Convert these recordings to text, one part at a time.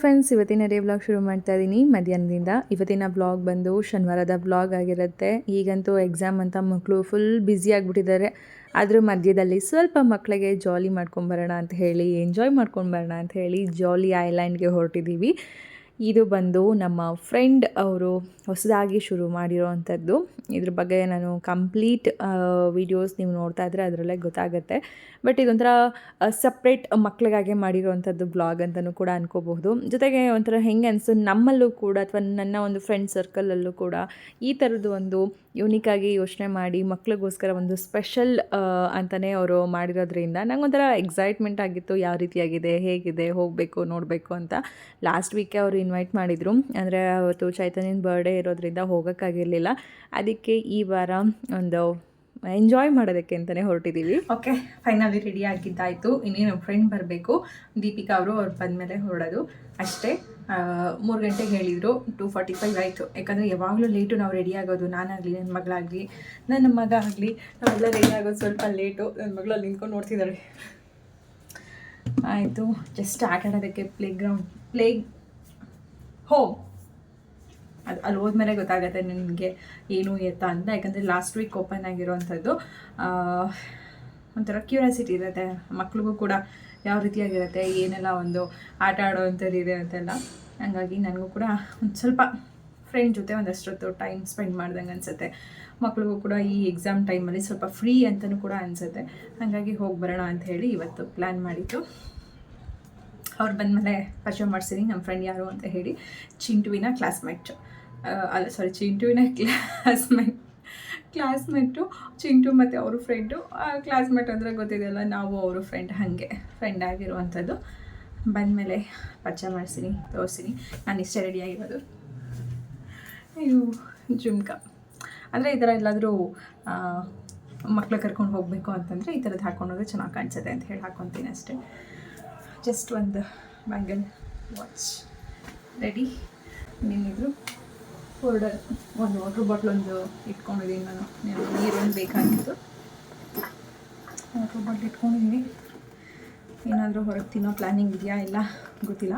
Friends ಇವತ್ತಿನ day vlog ಶುರು ಮಾಡ್ತಾ ಇದ್ದೀನಿ ಮಧ್ಯಾಹ್ನದಿಂದ ಇವತ್ತಿನ ಬ್ಲಾಗ್ ಬಂದು ಶನಿವಾರದ ಬ್ಲಾಗ್ ಆಗಿರುತ್ತೆ. ಈಗಂತೂ ಎಕ್ಸಾಮ್ ಅಂತ ಮಕ್ಕಳು ಫುಲ್ ಬ್ಯುಸಿ ಆಗಿಬಿಟ್ಟಿದ್ದಾರೆ. ಅದ್ರ ಮಧ್ಯದಲ್ಲಿ ಸ್ವಲ್ಪ ಮಕ್ಕಳಿಗೆ ಜಾಲಿ ಮಾಡ್ಕೊಂಬರೋಣ ಅಂತ ಹೇಳಿ ಎಂಜಾಯ್ ಮಾಡ್ಕೊಂಬರೋಣ ಅಂತ ಹೇಳಿ ಜಾಲಿ ಐಲ್ಯಾಂಡ್ಗೆ ಹೊರಟಿದ್ದೀವಿ ಇದು ಬಂದು ನಮ್ಮ ಫ್ರೆಂಡ್ ಅವರು ಹೊಸದಾಗಿ ಶುರು ಮಾಡಿರೋವಂಥದ್ದು. ಇದ್ರ ಬಗ್ಗೆ ನಾನು ಕಂಪ್ಲೀಟ್ ವೀಡಿಯೋಸ್ ನೀವು ನೋಡ್ತಾ ಇದ್ದರೆ ಅದರಲ್ಲೇ ಗೊತ್ತಾಗುತ್ತೆ. ಬಟ್ ಇದೊಂಥರ ಸಪ್ರೇಟ್ ಮಕ್ಕಳಿಗಾಗೆ ಮಾಡಿರೋವಂಥದ್ದು ಬ್ಲಾಗ್ ಅಂತಲೂ ಕೂಡ ಅನ್ಕೋಬಹುದು. ಜೊತೆಗೆ ಒಂಥರ ಹೆಂಗೆ ಅನಿಸ್ತು ನಮ್ಮಲ್ಲೂ ಕೂಡ ಅಥವಾ ನನ್ನ ಒಂದು ಫ್ರೆಂಡ್ ಸರ್ಕಲಲ್ಲೂ ಕೂಡ ಈ ಥರದ್ದು ಒಂದು ಯೂನಿಕಾಗಿ ಯೋಚನೆ ಮಾಡಿ ಮಕ್ಳಿಗೋಸ್ಕರ ಒಂದು ಸ್ಪೆಷಲ್ ಅಂತಲೇ ಅವರು ಮಾಡಿರೋದ್ರಿಂದ ನಂಗೊಂಥರ ಎಕ್ಸೈಟ್ಮೆಂಟ್ ಆಗಿತ್ತು. ಯಾವ ರೀತಿಯಾಗಿದೆ, ಹೇಗಿದೆ, ಹೋಗಬೇಕು, ನೋಡಬೇಕು ಅಂತ. ಲಾಸ್ಟ್ ವೀಕೆ ಅವರು ಇನ್ವೈಟ್ ಮಾಡಿದರು. ಅಂದರೆ ಅವತ್ತು ಚೈತನ್ಯನ ಬರ್ಡೇ ಇರೋದ್ರಿಂದ ಹೋಗೋಕ್ಕಾಗಿರಲಿಲ್ಲ. ಅದಕ್ಕೆ ಈ ವಾರ ಒಂದು ಎಂಜಾಯ್ ಮಾಡೋದಕ್ಕೆ ಅಂತಲೇ ಹೊರಟಿದ್ದೀವಿ ಓಕೆ ಫೈನಲಿ ರೆಡಿ ಆಗಿದ್ದಾಯಿತು. ಇನ್ನೇನು ಫ್ರೆಂಡ್ ಬರಬೇಕು. ದೀಪಿಕಾ ಅವರು, ಅವ್ರು ಬಂದಮೇಲೆ ಹೊರಡೋದು. ಅಷ್ಟೇ ಮೂರು ಗಂಟೆಗೆ ಹೇಳಿದರು ಟೂ ಫಾರ್ಟಿ ಫೈವ್ ಆಯಿತು. ಯಾಕಂದರೆ ಯಾವಾಗಲೂ ಲೇಟು ನಾವು ರೆಡಿ ಆಗೋದು. ನಾನಾಗಲಿ ನನ್ನ ಮಗಳಾಗಲಿ, ನನ್ನ ಮಗ ಆಗಲಿ, ನಾವೆಲ್ಲ ರೆಡಿ ಆಗೋದು ಸ್ವಲ್ಪ ಲೇಟು ನನ್ನ ಮಗಳು ಅಲ್ಲಿ ನಿಂತ್ಕೊಂಡು ನೋಡ್ತಿದ್ದಾಳೆ ಆಯಿತು ಜಸ್ಟ್ ಆಟ ಆಡೋದಕ್ಕೆ ಪ್ಲೇ ಗ್ರೌಂಡ್ ಪ್ಲೇ ಹೋಮ್ ಅದು ಅಲ್ಲಿ ಹೋದ್ಮೇಲೆ ಗೊತ್ತಾಗುತ್ತೆ ನಿನಗೆ ಏನು ಎತ್ತ ಅಂತ. ಯಾಕಂದರೆ ಲಾಸ್ಟ್ ವೀಕ್ ಓಪನ್ ಆಗಿರೋವಂಥದ್ದು ಒಂಥರ ಕ್ಯೂರಿಯಾಸಿಟಿ ಇರುತ್ತೆ. ಮಕ್ಳಿಗೂ ಕೂಡ ಯಾವ ರೀತಿಯಾಗಿರುತ್ತೆ, ಏನೆಲ್ಲ ಒಂದು ಆಟ ಆಡೋವಂಥದ್ದು ಇದೆ ಅಂತೆಲ್ಲ. ಹಂಗಾಗಿ ನನಗೂ ಕೂಡ ಒಂದು ಸ್ವಲ್ಪ ಫ್ರೆಂಡ್ ಜೊತೆ ಒಂದಷ್ಟೊತ್ತು ಟೈಮ್ ಸ್ಪೆಂಡ್ ಮಾಡ್ದಂಗೆ ಅನಿಸುತ್ತೆ. ಮಕ್ಳಿಗೂ ಕೂಡ ಈ ಎಕ್ಸಾಮ್ ಟೈಮಲ್ಲಿ ಸ್ವಲ್ಪ ಫ್ರೀ ಅಂತಲೂ ಕೂಡ ಅನಿಸುತ್ತೆ. ಹಾಗಾಗಿ ಹೋಗಿ ಬರೋಣ ಅಂತ ಹೇಳಿ ಇವತ್ತು ಪ್ಲ್ಯಾನ್ ಮಾಡಿದ್ದು. ಅವ್ರು ಬಂದಮೇಲೆ ಪರಿಚಯ ಮಾಡಿಸಿನಿ ನಮ್ಮ ಫ್ರೆಂಡ್ ಯಾರು ಅಂತ ಹೇಳಿ ಚಿಂಟುವಿನ ಕ್ಲಾಸ್ಮೇಟ್ ಅಲ್ಲ ಸಾರಿ ಚಿಂಟುವಿನ ಕ್ಲಾಸ್ಮೇಟ್ ಕ್ಲಾಸ್ಮೇಟು ಚಿಂಟು ಮತ್ತು ಅವರು ಫ್ರೆಂಡು ಕ್ಲಾಸ್ಮೇಟ್ ಅಂದರೆ ಗೊತ್ತಿದೆಯಲ್ಲ, ನಾವು ಅವರು ಫ್ರೆಂಡ್ ಹಾಗೆ ಫ್ರೆಂಡ್ ಆಗಿರುವಂಥದ್ದು. ಬಂದಮೇಲೆ ಪರಿಚಯ ಮಾಡಿಸಿನಿ ತೋರಿಸ್ತೀನಿ ನಾನು ಇಷ್ಟೇ ರೆಡಿಯಾಗಿರೋದು ಅಯ್ಯೋ, ಜುಮ್ಕ. ಅಂದರೆ ಈ ಥರ ಎಲ್ಲಾದರೂ ಮಕ್ಳು ಕರ್ಕೊಂಡು ಹೋಗಬೇಕು ಅಂತಂದರೆ ಈ ಥರದ್ದು ಹಾಕ್ಕೊಂಡೋದ್ರೆ ಚೆನ್ನಾಗಿ ಕಾಣಿಸುತ್ತೆ ಅಂತ ಹೇಳಿ ಹಾಕ್ಕೊತೀನಿ ಅಷ್ಟೇ. ಜಸ್ಟ್ ಒಂದು ಬ್ಯಾಂಗಲ್ ವಾಚ್ ರೆಡಿ ಇನ್ನೇನಿದ್ರು ಫೋಲ್ಡರ್ ಒಂದು ವಾಟ್ರ್ ಬಾಟ್ಲ್ ಒಂದು ಇಟ್ಕೊಂಡಿದ್ದೀನಿ ನಾನು. ನೀರು ನೀರೊಂದು ಬೇಕಾಗಿತ್ತು. ವಾಟ್ರ್ ಬಾಟ್ಲ್ ಇಟ್ಕೊಂಡಿದ್ದೀನಿ. ಏನಾದರೂ ಹೊರಗೆ ತಿನ್ನೋ ಪ್ಲ್ಯಾನಿಂಗ್ ಇದೆಯಾ ಇಲ್ಲ ಗೊತ್ತಿಲ್ಲ.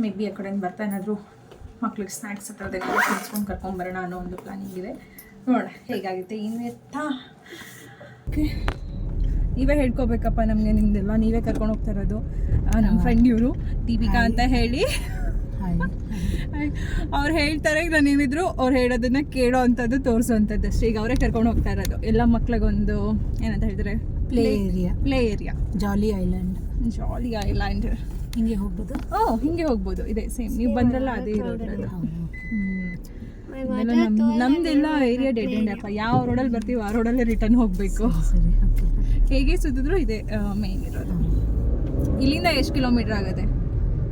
ಮೇ ಬಿ ಆ ಕಡೆಯಿಂದ ಬರ್ತಾ ಏನಾದರೂ ಮಕ್ಳಿಗೆ ಸ್ನ್ಯಾಕ್ಸ್ ಹತ್ರ ತಿನ್ಸ್ಕೊಂಡು ಕರ್ಕೊಂಬರೋಣ ಅನ್ನೋ ಒಂದು ಪ್ಲ್ಯಾನಿಂಗ್ ಇದೆ. ನೋಡೋಣ ಹೇಗಾಗುತ್ತೆ ಇನ್ನು ಎತ್ತಾ? ಓಕೆ. ನೀವೇ ಹೇಳ್ಕೊಬೇಕಪ್ಪ ನಮಗೆ ನಿಮ್ದೆಲ್ಲ ನೀವೇ ಕರ್ಕೊಂಡು ಹೋಗ್ತಾ ಇರೋದು ನಮ್ಮ ಫ್ರೆಂಡ್ ಇವರು ದೀಪಿಕಾ ಅಂತ ಹೇಳಿ. ಅವ್ರು ಹೇಳ್ತಾರೆ ನಾನು ಏನಿದ್ರು ಅವ್ರು ಹೇಳೋದನ್ನ ಕೇಳೋ ಅಂಥದ್ದು ತೋರಿಸೋ ಅಂಥದ್ದು ಅಷ್ಟೇ. ಈಗ ಅವರೇ ಕರ್ಕೊಂಡು ಹೋಗ್ತಾ ಇರೋದು. ಎಲ್ಲ ಮಕ್ಳಿಗೊಂದು ಏನಂತ ಹೇಳಿದ್ರೆ? Play area play area jolly island jolly island ಹಿಂಗೆ ಹೋಗ್ಬೋದು? ಓ ಹಿಂಗೆ ಹೋಗ್ಬೋದು. ಇದೆ ಸೇಮ್ ನೀವು ಬಂದ್ರಲ್ಲ ಅದೇ ಇರೋದು ನಮ್ ನಮ್ದೆಲ್ಲ ಏರಿಯಾ ಡೆಡ್ ಎಂಡ್ ಅಪ್ಪ ಯಾವ ರೋಡಲ್ಲಿ ಬರ್ತೀವಿ ಆ ರೋಡಲ್ಲೇ ರಿಟರ್ನ್ ಹೋಗಬೇಕು. ಹೇಗೆ ಸುತ್ತಿದ್ರು ಇದೆ ಮೇನ್ ಇರೋದು. ಇಲ್ಲಿಂದ ಎಷ್ಟು ಕಿಲೋಮೀಟರ್ ಆಗುತ್ತೆ?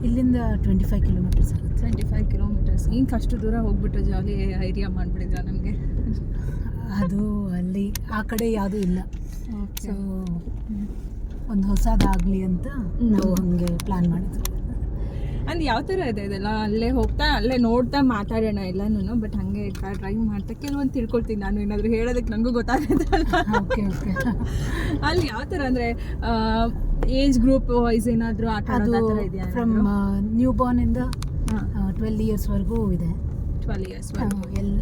ಇಲ್ಲಿಂದ ಟ್ವೆಂಟಿ ಫೈವ್ ಕಿಲೋಮೀಟರ್ಸ್ ಆಗುತ್ತೆ. ಟ್ವೆಂಟಿ ಫೈವ್ ಕಿಲೋಮೀಟರ್ಸ್ ಹಿಂಗೆ ಅಷ್ಟು ದೂರ ಹೋಗ್ಬಿಟ್ಟು ಜಾಲಿ ಐಡಿಯಾ ಮಾಡಿಬಿಡಿದ್ರ ನಮಗೆ? ಅದು ಅಲ್ಲಿ ಆ ಕಡೆ ಯಾವುದೂ ಇಲ್ಲ. ಸೊ ಒಂದು ಹೊಸದಾಗಲಿ ಅಂತ ನಾವು ಹಂಗೆ ಪ್ಲ್ಯಾನ್ ಮಾಡಿದ್ವಿ. ಅಂದ್ ಯಾವ ಥರ ಇದೆ ಇದೆಲ್ಲ? ಅಲ್ಲೇ ಹೋಗ್ತಾ ಅಲ್ಲೇ ನೋಡ್ತಾ ಮಾತಾಡೋಣ ಎಲ್ಲನೂ ಬಟ್ ಹಾಗೆ ಡ್ರೈವ್ ಮಾಡ್ತಾ ಕೆಲವೊಂದು ತಿಳ್ಕೊಳ್ತೀನಿ ನಾನು ಏನಾದರೂ ಹೇಳೋದಕ್ಕೆ ನನಗೂ ಗೊತ್ತಾಗುತ್ತೆ ಓಕೆ ಓಕೆ ಅಲ್ಲಿ ಯಾವ ಥರ ಅಂದರೆ ಏಜ್ ಗ್ರೂಪ್ ವೈಸ್ ಏನಾದರೂ ಆಟ ಫ್ರಮ್ ನ್ಯೂ ಬಾರ್ನಿಂದ ಟ್ವೆಲ್ ಇಯರ್ಸ್ವರೆಗೂ ಇದೆ. ಟ್ವೆಲ್ ಇಯರ್ಸ್ ಎಲ್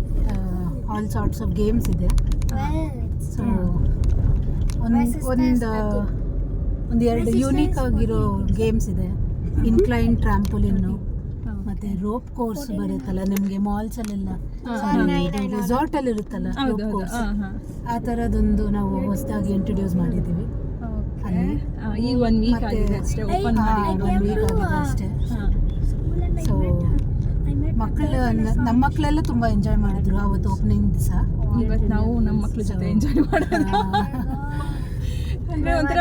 ಆಲ್ ಸಾರ್ಟ್ಸ್ ಆಫ್ ಗೇಮ್ಸ್ ಇದೆ. ಸೊ ಒಂದು ಒಂದು ಒಂದು ಎರಡು ಯೂನಿಕ್ ಆಗಿರೋ ಗೇಮ್ಸ್ ಇದೆ. ಇನ್ಕ್ಲೈನ್ ಟ್ರಾಂಪೋಲಿನ್ನು ಮತ್ತೆ ರೋಪ್ ಕೋರ್ಸ್ ಬರುತ್ತಲ್ಲ ನಿಮಗೆ ಮಾಲ್ಸ್ ಅಲ್ಲೆಲ್ಲ. ರೆಸಾರ್ಟ್ ಅಲ್ಲಿ ಇರುತ್ತಲ್ಲ ರೋಪ್ ಕೋರ್ಸ್ ಆ ಹಾಂ ಆತರದೊಂದು ನಾವು ಹೊಸದಾಗಿ ಇಂಟ್ರೊಡ್ಯೂಸ್ ಮಾಡಿದ್ದೀವಿ. ಈ ಈಗ ಒನ್ ವೀಕ್ ಆಗಿದೆ ಅಷ್ಟೇ ಓಪನ್ ಮಾಡಿ ಒನ್ ವೀಕ್ ಆಗಿದೆ ಅಷ್ಟೇ. ಮಕ್ಕಳು ನಮ್ಮ ಮಕ್ಕಳೆಲ್ಲ ತುಂಬಾ ಎಂಜಾಯ್ ಮಾಡಿದ್ರು ಅವತ್ತು ಓಪನಿಂಗ್ ದಿವಸ. ಇವತ್ತು ನಾವು ನಮ್ಮ ಮಕ್ಕಳ ಜೊತೆ ಎಂಜಾಯ್ ಮಾಡೋದು ಅಂದ್ರೆ ಒಂಥರ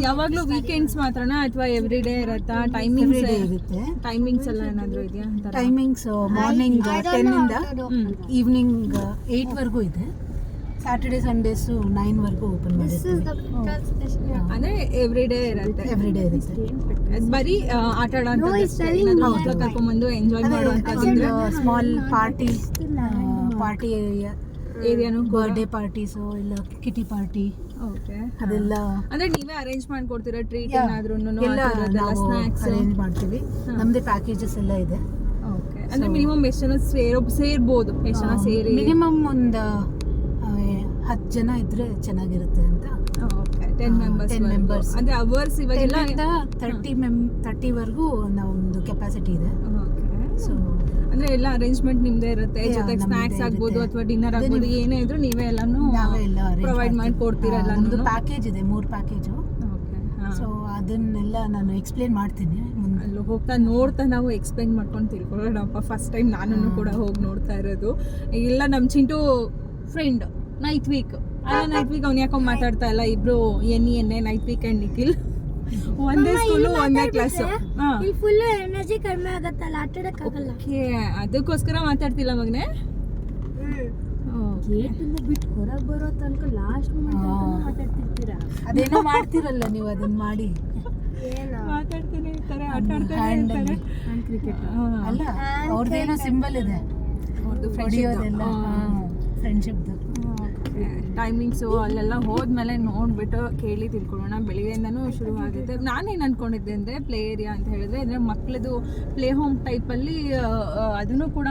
ಯಾವಾಗಲೂ ವೀಕೆಂಡ್ಸ್ ಮಾತ್ರನಾ ಅಥವಾ ಎವ್ರಿ ಡೇ ಇರತ್ತಾ? ಟೈಮಿಂಗ್ಸ್ ಇರುತ್ತೆ. ಟೈಮಿಂಗ್ಸ್ ಎಲ್ಲ ಏನಾದ್ರು ಇದೆಯಾ? ಟೈಮಿಂಗ್ಸ್ ಮಾರ್ನಿಂಗ್ ಟೆನ್ ಇಂದ ಹ್ಮ್. ಈವ್ನಿಂಗ್ ಏಟ್ ವರೆಗೂ ಇದೆ. ಸ್ಯಾಟರ್ಡೆ ಸಂಡೇಸು ನೈನ್ ವರೆಗೂ ಓಪನ್ ಅಂದರೆ ಅಂದ್ರೆ ಎವ್ರಿ ಡೇ ಇರತ್ತೆ. ಎವ್ರಿ ಡೇ ಇರುತ್ತೆ. ಬರೀ ಆಟ ಆಡೋ ಕರ್ಕೊಂಡ್ಬಂದು ಎಂಜಾಯ್ ಮಾಡುವಂತದ್ದು ಸ್ಮಾಲ್ ಪಾರ್ಟಿ ಪಾರ್ಟಿ ಏರಿಯಾ ಏರಿಯಾನು ಬರ್ಡೇ ಪಾರ್ಟೀಸು ಇಲ್ಲ ಕಿಟಿ ಪಾರ್ಟಿ ಓಕೆ ಅದೆಲ್ಲ ಅಂದ್ರೆ ನೀವೇ ಅರೇಂಜ್ ಮಾಡ್ಕೊಡ್ತೀರಾ? ಟ್ರೀಟ್. ಏನಾದ್ರೂ ಎಲ್ಲ ಸ್ನಾಕ್ಸ್ ಅರೇಂಜ್ ಮಾಡ್ತೀವಿ. ನಮ್ಮದೇ ಪ್ಯಾಕೇಜಸ್ ಎಲ್ಲ ಇದೆ. ಓಕೆ ಅಂದ್ರೆ ಮಿನಿಮಮ್ ಎಷ್ಟು ಜನ ಸೇರೋ ಸೇರ್ಬೋದು. ಎಷ್ಟು ಜನ ಸೇರಿ? ಮಿನಿಮಮ್ ಒಂದು ಹತ್ತು ಜನ ಇದ್ರೆ ಚೆನ್ನಾಗಿರುತ್ತೆ ಅಂತ. Okay ten members ten members ಅಂದರೆ ಅವರ್ಸ್ ಇವಾಗೆಲ್ಲ ತರ್ಟಿ ಮೆಮ್ ತರ್ಟಿವರೆಗೂ ನಮ್ಮದು ಕೆಪಾಸಿಟಿ ಇದೆ. ಓಕೆ ಸೊ ಅಂದ್ರೆ ಎಲ್ಲ ಅರೇಂಜ್ಮೆಂಟ್ ನಿಮ್ಮದೇ ಇರುತ್ತೆ. ಜೊತೆಗೆ ಸ್ನಾಕ್ಸ್ ಆಗ್ಬೋದು ಅಥವಾ ಡಿನ್ನರ್ ಆಗ್ಬೋದು ಏನೇ ಇದ್ರೂ ನೀವೇ ಎಲ್ಲಾನು ನಾವೇ ಎಲ್ಲ ಪ್ರೊವೈಡ್ ಮಾಡಿ ಕೊಡ್ತೀರಾ ಎಲ್ಲಾನು ಪ್ಯಾಕೇಜ್ ಇದೆ ಮೂರು ಪ್ಯಾಕೇಜು ಓಕೆ ಸೊ ಅದನ್ನೆಲ್ಲ ನಾನು ಎಕ್ಸ್ಪ್ಲೇನ್ ಮಾಡ್ತೀನಿ ಅಲ್ಲಿ ಹೋಗ್ತಾ ನೋಡ್ತಾ ನಾವು ಎಕ್ಸ್ಪ್ಲೈನ್ ಮಾಡ್ಕೊಂಡು ತಿಳ್ಕೊಳ್ಳೋಣಪ್ಪ. ಫಸ್ಟ್ ಟೈಮ್ ನಾನು ಕೂಡ ಹೋಗಿ ನೋಡ್ತಾ ಇರೋದು. ಇಲ್ಲ ನಮ್ಮ ಚಿಂಟು ಫ್ರೆಂಡ್ ನೈಟ್ ವೀಕ್ ಅಲ್ಲ ನೈಟ್ ವೀಕ್ ಅವ್ನು ಯಾಕೋ ಮಾತಾಡ್ತಾ ಇಲ್ಲ? ಇಬ್ರು ಎನ್ ಎನ್ನೆ ನೈಟ್ ವೀಕ್ ಅಂಡ್ ನಿಖಿಲ್ ಒಂದೇ ಸ್ಕೂಲ್ ಒಂದೇ ಕ್ಲಾಸು ಇಲ್ಲಿ ಫುಲ್ ಎನರ್ಜಿ ಕಡಿಮೆ ಆಗತ್ತಲ್ಲ ಆಟ ಆಗಲ್ಲ ಓಕೆ ಅದಕ್ಕೋಸ್ಕರ ಮಾತಾಡ್ತಿಲ್ಲ ಮಗನೇ? ಗೇಟ್ ಇಂದ ಬಿಟ್ಟು ಹೊರಗೆ ಬರೋ ತನಕ ಲಾಸ್ಟ್ ಮಾತಾಡ್ತಿರ್ತೀರಾ? ಅದೇನೋ ಮಾಡ್ತಿರಲ್ಲ ನೀವು ಅದನ್ನ ಮಾಡಿ. ಏನು. ಮಾತಾಡ್ತಾನೆ ಇರ್ತಾರೆ ಆಟ ಆಡ್ತಾನೆ ಹ್ಯಾಂಡ್ ಇರ್ತಾರೆ. ಕ್ರಿಕೆಟ್ ಅಲ್ಲ ಅವ್ರದ್ದೇನೋ ಸಿಂಬಲ್ ಇದೆ. ಅವ್ರದ್ದು ಫ್ರೆಂಡ್ಶಿಪ್ದು ಟೈಮಿಂಗ್ಸು ಅಲ್ಲೆಲ್ಲ ಹೋದ್ಮೇಲೆ ನೋಡ್ಬಿಟ್ಟು ಕೇಳಿ ತಿಳ್ಕೊಳ್ಳೋಣ. ಬೆಳಿಗ್ಗೆಯಿಂದನೂ ಶುರು ಆಗುತ್ತೆ ನಾನೇನು ಅನ್ಕೊಂಡಿದ್ದೆ ಅಂದರೆ ಪ್ಲೇ ಏರಿಯಾ ಅಂತ ಹೇಳಿದ್ರೆ ಅಂದರೆ ಮಕ್ಕಳದು ಪ್ಲೇ ಹೋಮ್ ಟೈಪಲ್ಲಿ ಅದನ್ನು ಕೂಡ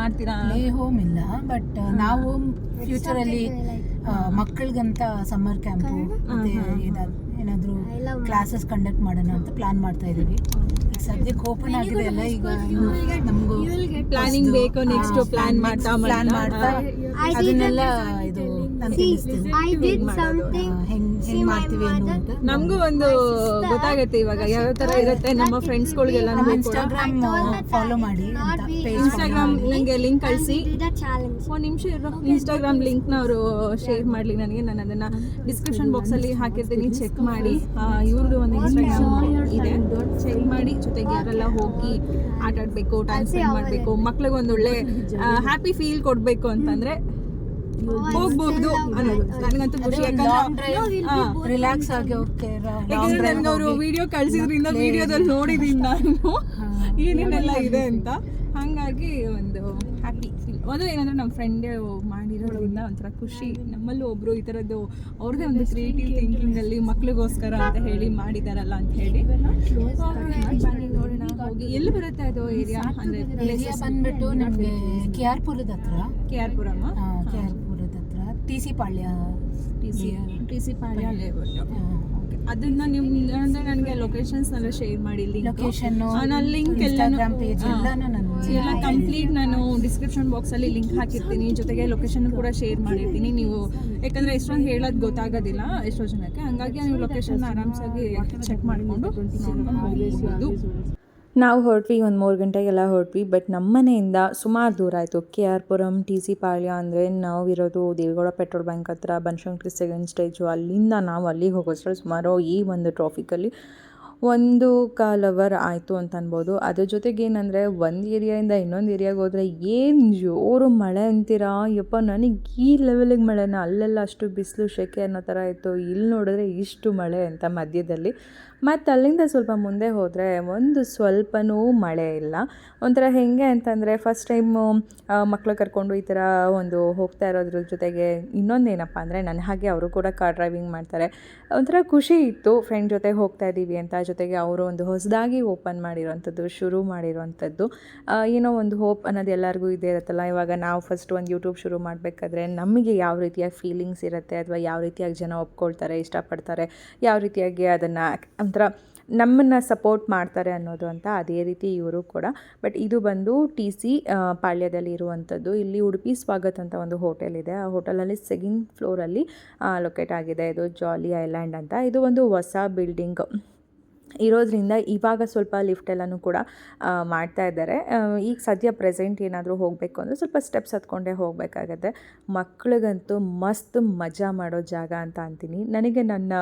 ಮಾಡ್ತೀರಾ? ಪ್ಲೇ ಹೋಮ್ ಇಲ್ಲ ಬಟ್ ನಾವು ಫ್ಯೂಚರಲ್ಲಿ ಮಕ್ಕಳಿಗಂತ ಸಮ್ಮರ್ ಕ್ಯಾಂಪು ಮತ್ತೆ ಏನಾದ್ರು ಏನಾದರೂ ಕ್ಲಾಸಸ್ ಕಂಡಕ್ಟ್ ಮಾಡೋಣ ಅಂತ ಪ್ಲಾನ್ ಮಾಡ್ತಾ ಇದ್ದೀವಿ. ಸದ್ಯಕ್ಕೆ ಓಪನ್ ಆಗಿದೆ ಅಲ್ಲ ಈಗ ನಮಗೂ ಪ್ಲಾನಿಂಗ್ ಬೇಕು ನೆಕ್ಸ್ಟ್ ಪ್ಲಾನ್ ಮಾಡ್ತಾ ಪ್ಲಾನ್ ಮಾಡ್ತಾ. ಅದನ್ನೆಲ್ಲ ನಮಗೂ ಒಂದು ಗೊತ್ತಾಗುತ್ತೆ ಇವಾಗ. ಯಾವ ತರ ಇರುತ್ತೆ ನಮ್ಮ ಫ್ರೆಂಡ್ಸ್ಗಳಿಗೆಲ್ಲ ಗಳಿಗೆಲ್ಲ ಇನ್ಸ್ಟಾಗ್ರಾಮ್ ಫಾಲೋ ಮಾಡಿ ಪೇಜ್ ಇನ್ಸ್ಟಾಗ್ರಾಮ್ ನನಗೆ ಲಿಂಕ್ ಕಳಿಸಿ. ಒಂದ್ ನಿಮಿಷ ಇರೋ. ಇನ್ಸ್ಟಾಗ್ರಾಮ್ ಲಿಂಕ್ನ ಅವರು ಶೇರ್ ಮಾಡ್ಲಿ ನನಗೆ. ನಾನು ಅದನ್ನ ಡಿಸ್ಕ್ರಿಪ್ಷನ್ ಬಾಕ್ಸ್ ಅಲ್ಲಿ ಹಾಕಿರ್ತೀನಿ. ಚೆಕ್ ಮಾಡಿ. ಇವ್ರದ್ದು ಒಂದು ಇನ್ಸ್ಟಾಗ್ರಾಮ್ ಇದೆ. ಚೆಕ್ ಮಾಡಿ. ಜೊತೆಗೆ ಯಾರೆಲ್ಲ ಹೋಗಿ ಆಟ ಆಡ್ಬೇಕು ಟೈಮ್ ಸ್ಪೆಂಡ್ ಮಾಡಬೇಕು. ಮಕ್ಳಿಗೆ ಒಂದು ಒಳ್ಳೆ ಹ್ಯಾಪಿ ಫೀಲ್ ಕೊಡಬೇಕು ಅಂತಂದರೆ ಹೋಗ್ಬೋದು ಅನ್ನೋದು ನನಗಂತೂ ಖುಷಿ ಯಾಕಂದ್ರೆ. ರಿಲ್ಯಾಕ್ಸ್ ಆಗಿ ಓಕೆ ಯಾಕಂದ್ರೆ ನನಗೆ ಅವರು ವಿಡಿಯೋ ಕಳ್ಸಿದ್ರಿಂದ ವಿಡಿಯೋದಲ್ಲಿ ನೋಡಿದೀನಿ ನಾನು. ಏನೇನೆಲ್ಲ ಇದೆ ಅಂತ. ಹಾಗಾಗಿ ಒಂದು ಹ್ಯಾಪಿ ಫೀಲ್ ಅದು ಏನಂದ್ರೆ ನಮ್ಮ ಫ್ರೆಂಡ್ ಮಾಡಿರೋದ್ರಿಂದ ಒಂಥರ ಖುಷಿ. ನಮ್ಮಲ್ಲೂ ಒಬ್ರು ಈ ಥರದ್ದು ಅವ್ರದ್ದೇ ಒಂದು ಕ್ರಿಯೇಟಿವ್ ಥಿಂಕಿಂಗ್ ಅಲ್ಲಿ ಮಕ್ಳಿಗೋಸ್ಕರ ಅಂತ ಹೇಳಿ ಮಾಡಿದಾರಲ್ಲ ಅಂತ ಹೇಳಿ. ನೋಡೋಣ ಹೋಗಿ. ಎಲ್ಲಿ ಬರುತ್ತೆ ಅದು ಏರಿಯಾ ಅಂದರೆ ಬಂದ್ಬಿಟ್ಟು ನಮಗೆ ಕೆ ಆರ್ ಪುರದ ಹತ್ರ K R Puram K R T C Palya T C T C Palya ಅದನ್ನ ನೀವು ಅಂದ್ರೆ ನನಗೆ ಲೊಕೇಶನ್ಸ್ ಎಲ್ಲ ಶೇರ್ ಮಾಡಿ ಲಿಂಕ್ ಲೊಕೇಶನ್ ನಾನು ಲಿಂಕ್ ಇನ್ಸ್ಟಾಗ್ರಾಮ್ ಪೇಜ್ ಎಲ್ಲ ಕಂಪ್ಲೀಟ್ ನಾನು ಡಿಸ್ಕ್ರಿಪ್ಷನ್ ಬಾಕ್ಸಲ್ಲಿ ಲಿಂಕ್ ಹಾಕಿರ್ತೀನಿ. ಜೊತೆಗೆ ಲೊಕೇಶನ್ ಕೂಡ ಶೇರ್ ಮಾಡಿರ್ತೀನಿ. ನೀವು ಯಾಕಂದ್ರೆ ಎಷ್ಟೊಂದು ಹೇಳೋದು ಗೊತ್ತಾಗೋದಿಲ್ಲ ಎಷ್ಟೋ ಜನಕ್ಕೆ. ಹಂಗಾಗಿ ನೀವು ಲೊಕೇಶನ್ ಆರಾಮ್ಸಾಗಿ ಚೆಕ್ ಮಾಡಿಕೊಂಡು ಹೋಗ್ಬೋದು. ನಾವು ಹೊರಟ್ವಿ, ಒಂದು ಮೂರು ಗಂಟೆಗೆಲ್ಲ ಹೊರಟ್ವಿ ಬಟ್ ನಮ್ಮ ಮನೆಯಿಂದ ಸುಮಾರು ದೂರ ಆಯಿತು. K R Puram T C Palya ಅಂದರೆ ಇರೋದು ದೇವೇಗೌಡ ಪೆಟ್ರೋಲ್ ಬ್ಯಾಂಕ್ ಹತ್ರ, ಬನಶಂಕರಿ ಸೆಕೆಂಡ್ ಸ್ಟೇಜು. ಅಲ್ಲಿಂದ ನಾವು ಅಲ್ಲಿಗೆ ಹೋಗೋಷ್ಟರಲ್ಲಿ ಸುಮಾರು ಈ ಒಂದು ಟ್ರಾಫಿಕಲ್ಲಿ ಒಂದು ಕಾಲ್ ಅವರ್ ಆಯಿತು ಅಂತ ಅನ್ಬೋದು. ಅದ್ರ ಜೊತೆಗೆ ಏನಂದರೆ, ಒಂದು ಏರಿಯಾಯಿಂದ ಇನ್ನೊಂದು ಏರಿಯಾಗೆ ಹೋದರೆ ಏನು ಜೋರು ಮಳೆ ಅಂತೀರಾ? ಯಪ್ಪ, ನನಗೆ ಈ ಲೆವೆಲಿಗೆ ಮಳೆನ, ಅಲ್ಲೆಲ್ಲ ಅಷ್ಟು ಬಿಸಿಲು, ಶೆಕೆ ಅನ್ನೋ ಥರ ಇತ್ತು. ಇಲ್ಲಿ ನೋಡಿದ್ರೆ ಇಷ್ಟು ಮಳೆ ಅಂತ ಮಧ್ಯದಲ್ಲಿ. ಮತ್ತು ಅಲ್ಲಿಂದ ಸ್ವಲ್ಪ ಮುಂದೆ ಹೋದರೆ ಒಂದು ಸ್ವಲ್ಪನೂ ಮಳೆ ಇಲ್ಲ. ಒಂಥರ ಹೇಗೆ ಅಂತಂದರೆ ಫಸ್ಟ್ ಟೈಮು ಮಕ್ಕಳು ಕರ್ಕೊಂಡು ಈ ಥರ ಒಂದು ಹೋಗ್ತಾ ಇರೋದ್ರ ಜೊತೆಗೆ ಇನ್ನೊಂದು ಏನಪ್ಪ ಅಂದರೆ ನನ್ನ ಹಾಗೆ ಅವರು ಕೂಡ ಕಾರ್ ಡ್ರೈವಿಂಗ್ ಮಾಡ್ತಾರೆ. ಒಂಥರ ಖುಷಿ ಇತ್ತು. ಫ್ರೆಂಡ್ ಜೊತೆ ಹೋಗ್ತಾ ಇದ್ದೀವಿ ಅಂತ ಜೊತೆಗೆ ಅವರು ಒಂದು ಹೊಸದಾಗಿ ಓಪನ್ ಮಾಡಿರೋವಂಥದ್ದು, ಶುರು ಮಾಡಿರುವಂಥದ್ದು. ಏನೋ ಒಂದು ಹೋಪ್ ಅನ್ನೋದು ಎಲ್ಲರಿಗೂ ಇದೇ ಇರುತ್ತಲ್ಲ, ಇವಾಗ ನಾವು ಫಸ್ಟ್ ಒಂದು ಯೂಟ್ಯೂಬ್ ಶುರು ಮಾಡಬೇಕಾದ್ರೆ ನಮಗೆ ಯಾವ ರೀತಿಯ ಫೀಲಿಂಗ್ಸ್ ಇರುತ್ತೆ ಅಥವಾ ಯಾವ ರೀತಿಯಾಗಿ ಜನ ಒಪ್ಕೊಳ್ತಾರೆ, ಇಷ್ಟಪಡ್ತಾರೆ, ಯಾವ ರೀತಿಯಾಗಿ ಅದನ್ನು ಒಂಥರ ನಮ್ಮನ್ನು ಸಪೋರ್ಟ್ ಮಾಡ್ತಾರೆ ಅನ್ನೋದು ಅಂತ ಅದೇ ರೀತಿ ಇವರು ಕೂಡ. ಬಟ್ ಇದು ಬಂದು ಟಿ ಸಿ ಪಾಳ್ಯದಲ್ಲಿ ಇರುವಂಥದ್ದು. ಇಲ್ಲಿ ಉಡುಪಿ ಸ್ವಾಗತ್ ಅಂತ ಒಂದು ಹೋಟೆಲ್ ಇದೆ. ಆ ಹೋಟೆಲಲ್ಲಿ ಸೆಕೆಂಡ್ ಫ್ಲೋರಲ್ಲಿ ಲೊಕೇಟ್ ಆಗಿದೆ. ಇದು ಜಾಲಿ ಐಲ್ಯಾಂಡ್ ಅಂತ. ಇದು ಒಂದು ಹೊಸ ಬಿಲ್ಡಿಂಗ್ ಇರೋದ್ರಿಂದ ಇವಾಗ ಸ್ವಲ್ಪ ಲಿಫ್ಟ್ ಎಲ್ಲನೂ ಕೂಡ ಮಾಡ್ತಾ ಇದ್ದಾರೆ. ಈಗ ಸದ್ಯ ಪ್ರೆಸೆಂಟ್ ಏನಾದರೂ ಹೋಗಬೇಕು ಅಂದರೆ ಸ್ವಲ್ಪ ಸ್ಟೆಪ್ಸ್ ಹತ್ಕೊಂಡೇ ಹೋಗಬೇಕಾಗತ್ತೆ. ಮಕ್ಳಿಗಂತೂ ಮಸ್ತ್ ಮಜಾ ಮಾಡೋ ಜಾಗ ಅಂತ ಅಂತೀನಿ. ನನಗೆ ನನ್ನ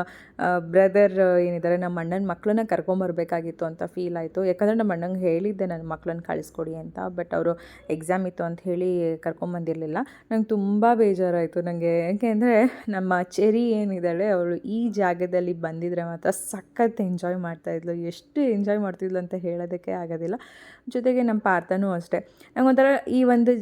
ಬ್ರದರ್ ಏನಿದ್ದಾರೆ, ನಮ್ಮ ಅಣ್ಣನ ಮಕ್ಕಳನ್ನ ಕರ್ಕೊಂಬರ್ಬೇಕಾಗಿತ್ತು ಅಂತ ಫೀಲ್ ಆಯಿತು. ಯಾಕಂದರೆ ನಮ್ಮ ಅಣ್ಣಂಗೆ ಹೇಳಿದ್ದೆ ನನ್ನ ಮಕ್ಕಳನ್ನ ಕಳಿಸ್ಕೊಡಿ ಅಂತ ಬಟ್ ಅವರು ಎಕ್ಸಾಮ್ ಇತ್ತು ಅಂತ ಹೇಳಿ ಕರ್ಕೊಂಬಂದಿರಲಿಲ್ಲ ನಂಗೆ ತುಂಬ ಬೇಜಾರಾಯಿತು ನನಗೆ ಅಂದರೆ ನಮ್ಮ ಚೆರಿ ಏನಿದ್ದಾಳೆ, ಅವಳು ಈ ಜಾಗದಲ್ಲಿ ಬಂದಿದ್ರೆ ಮಾತ್ರ ಸಖತ್ ಎಂಜಾಯ್ ಮಾಡಿ ಮಾಡ್ತಾಯಿದ್ಲು ಎಷ್ಟು ಎಂಜಾಯ್ ಮಾಡ್ತಿದ್ಲು ಅಂತ ಹೇಳೋದಕ್ಕೆ ಆಗೋದಿಲ್ಲ. ಜೊತೆಗೆ ನಮ್ಮ ಪಾರ್ಥನೂ ಅಷ್ಟೇ. ನಂಗೊಂಥರ ಈ ಒಂದು,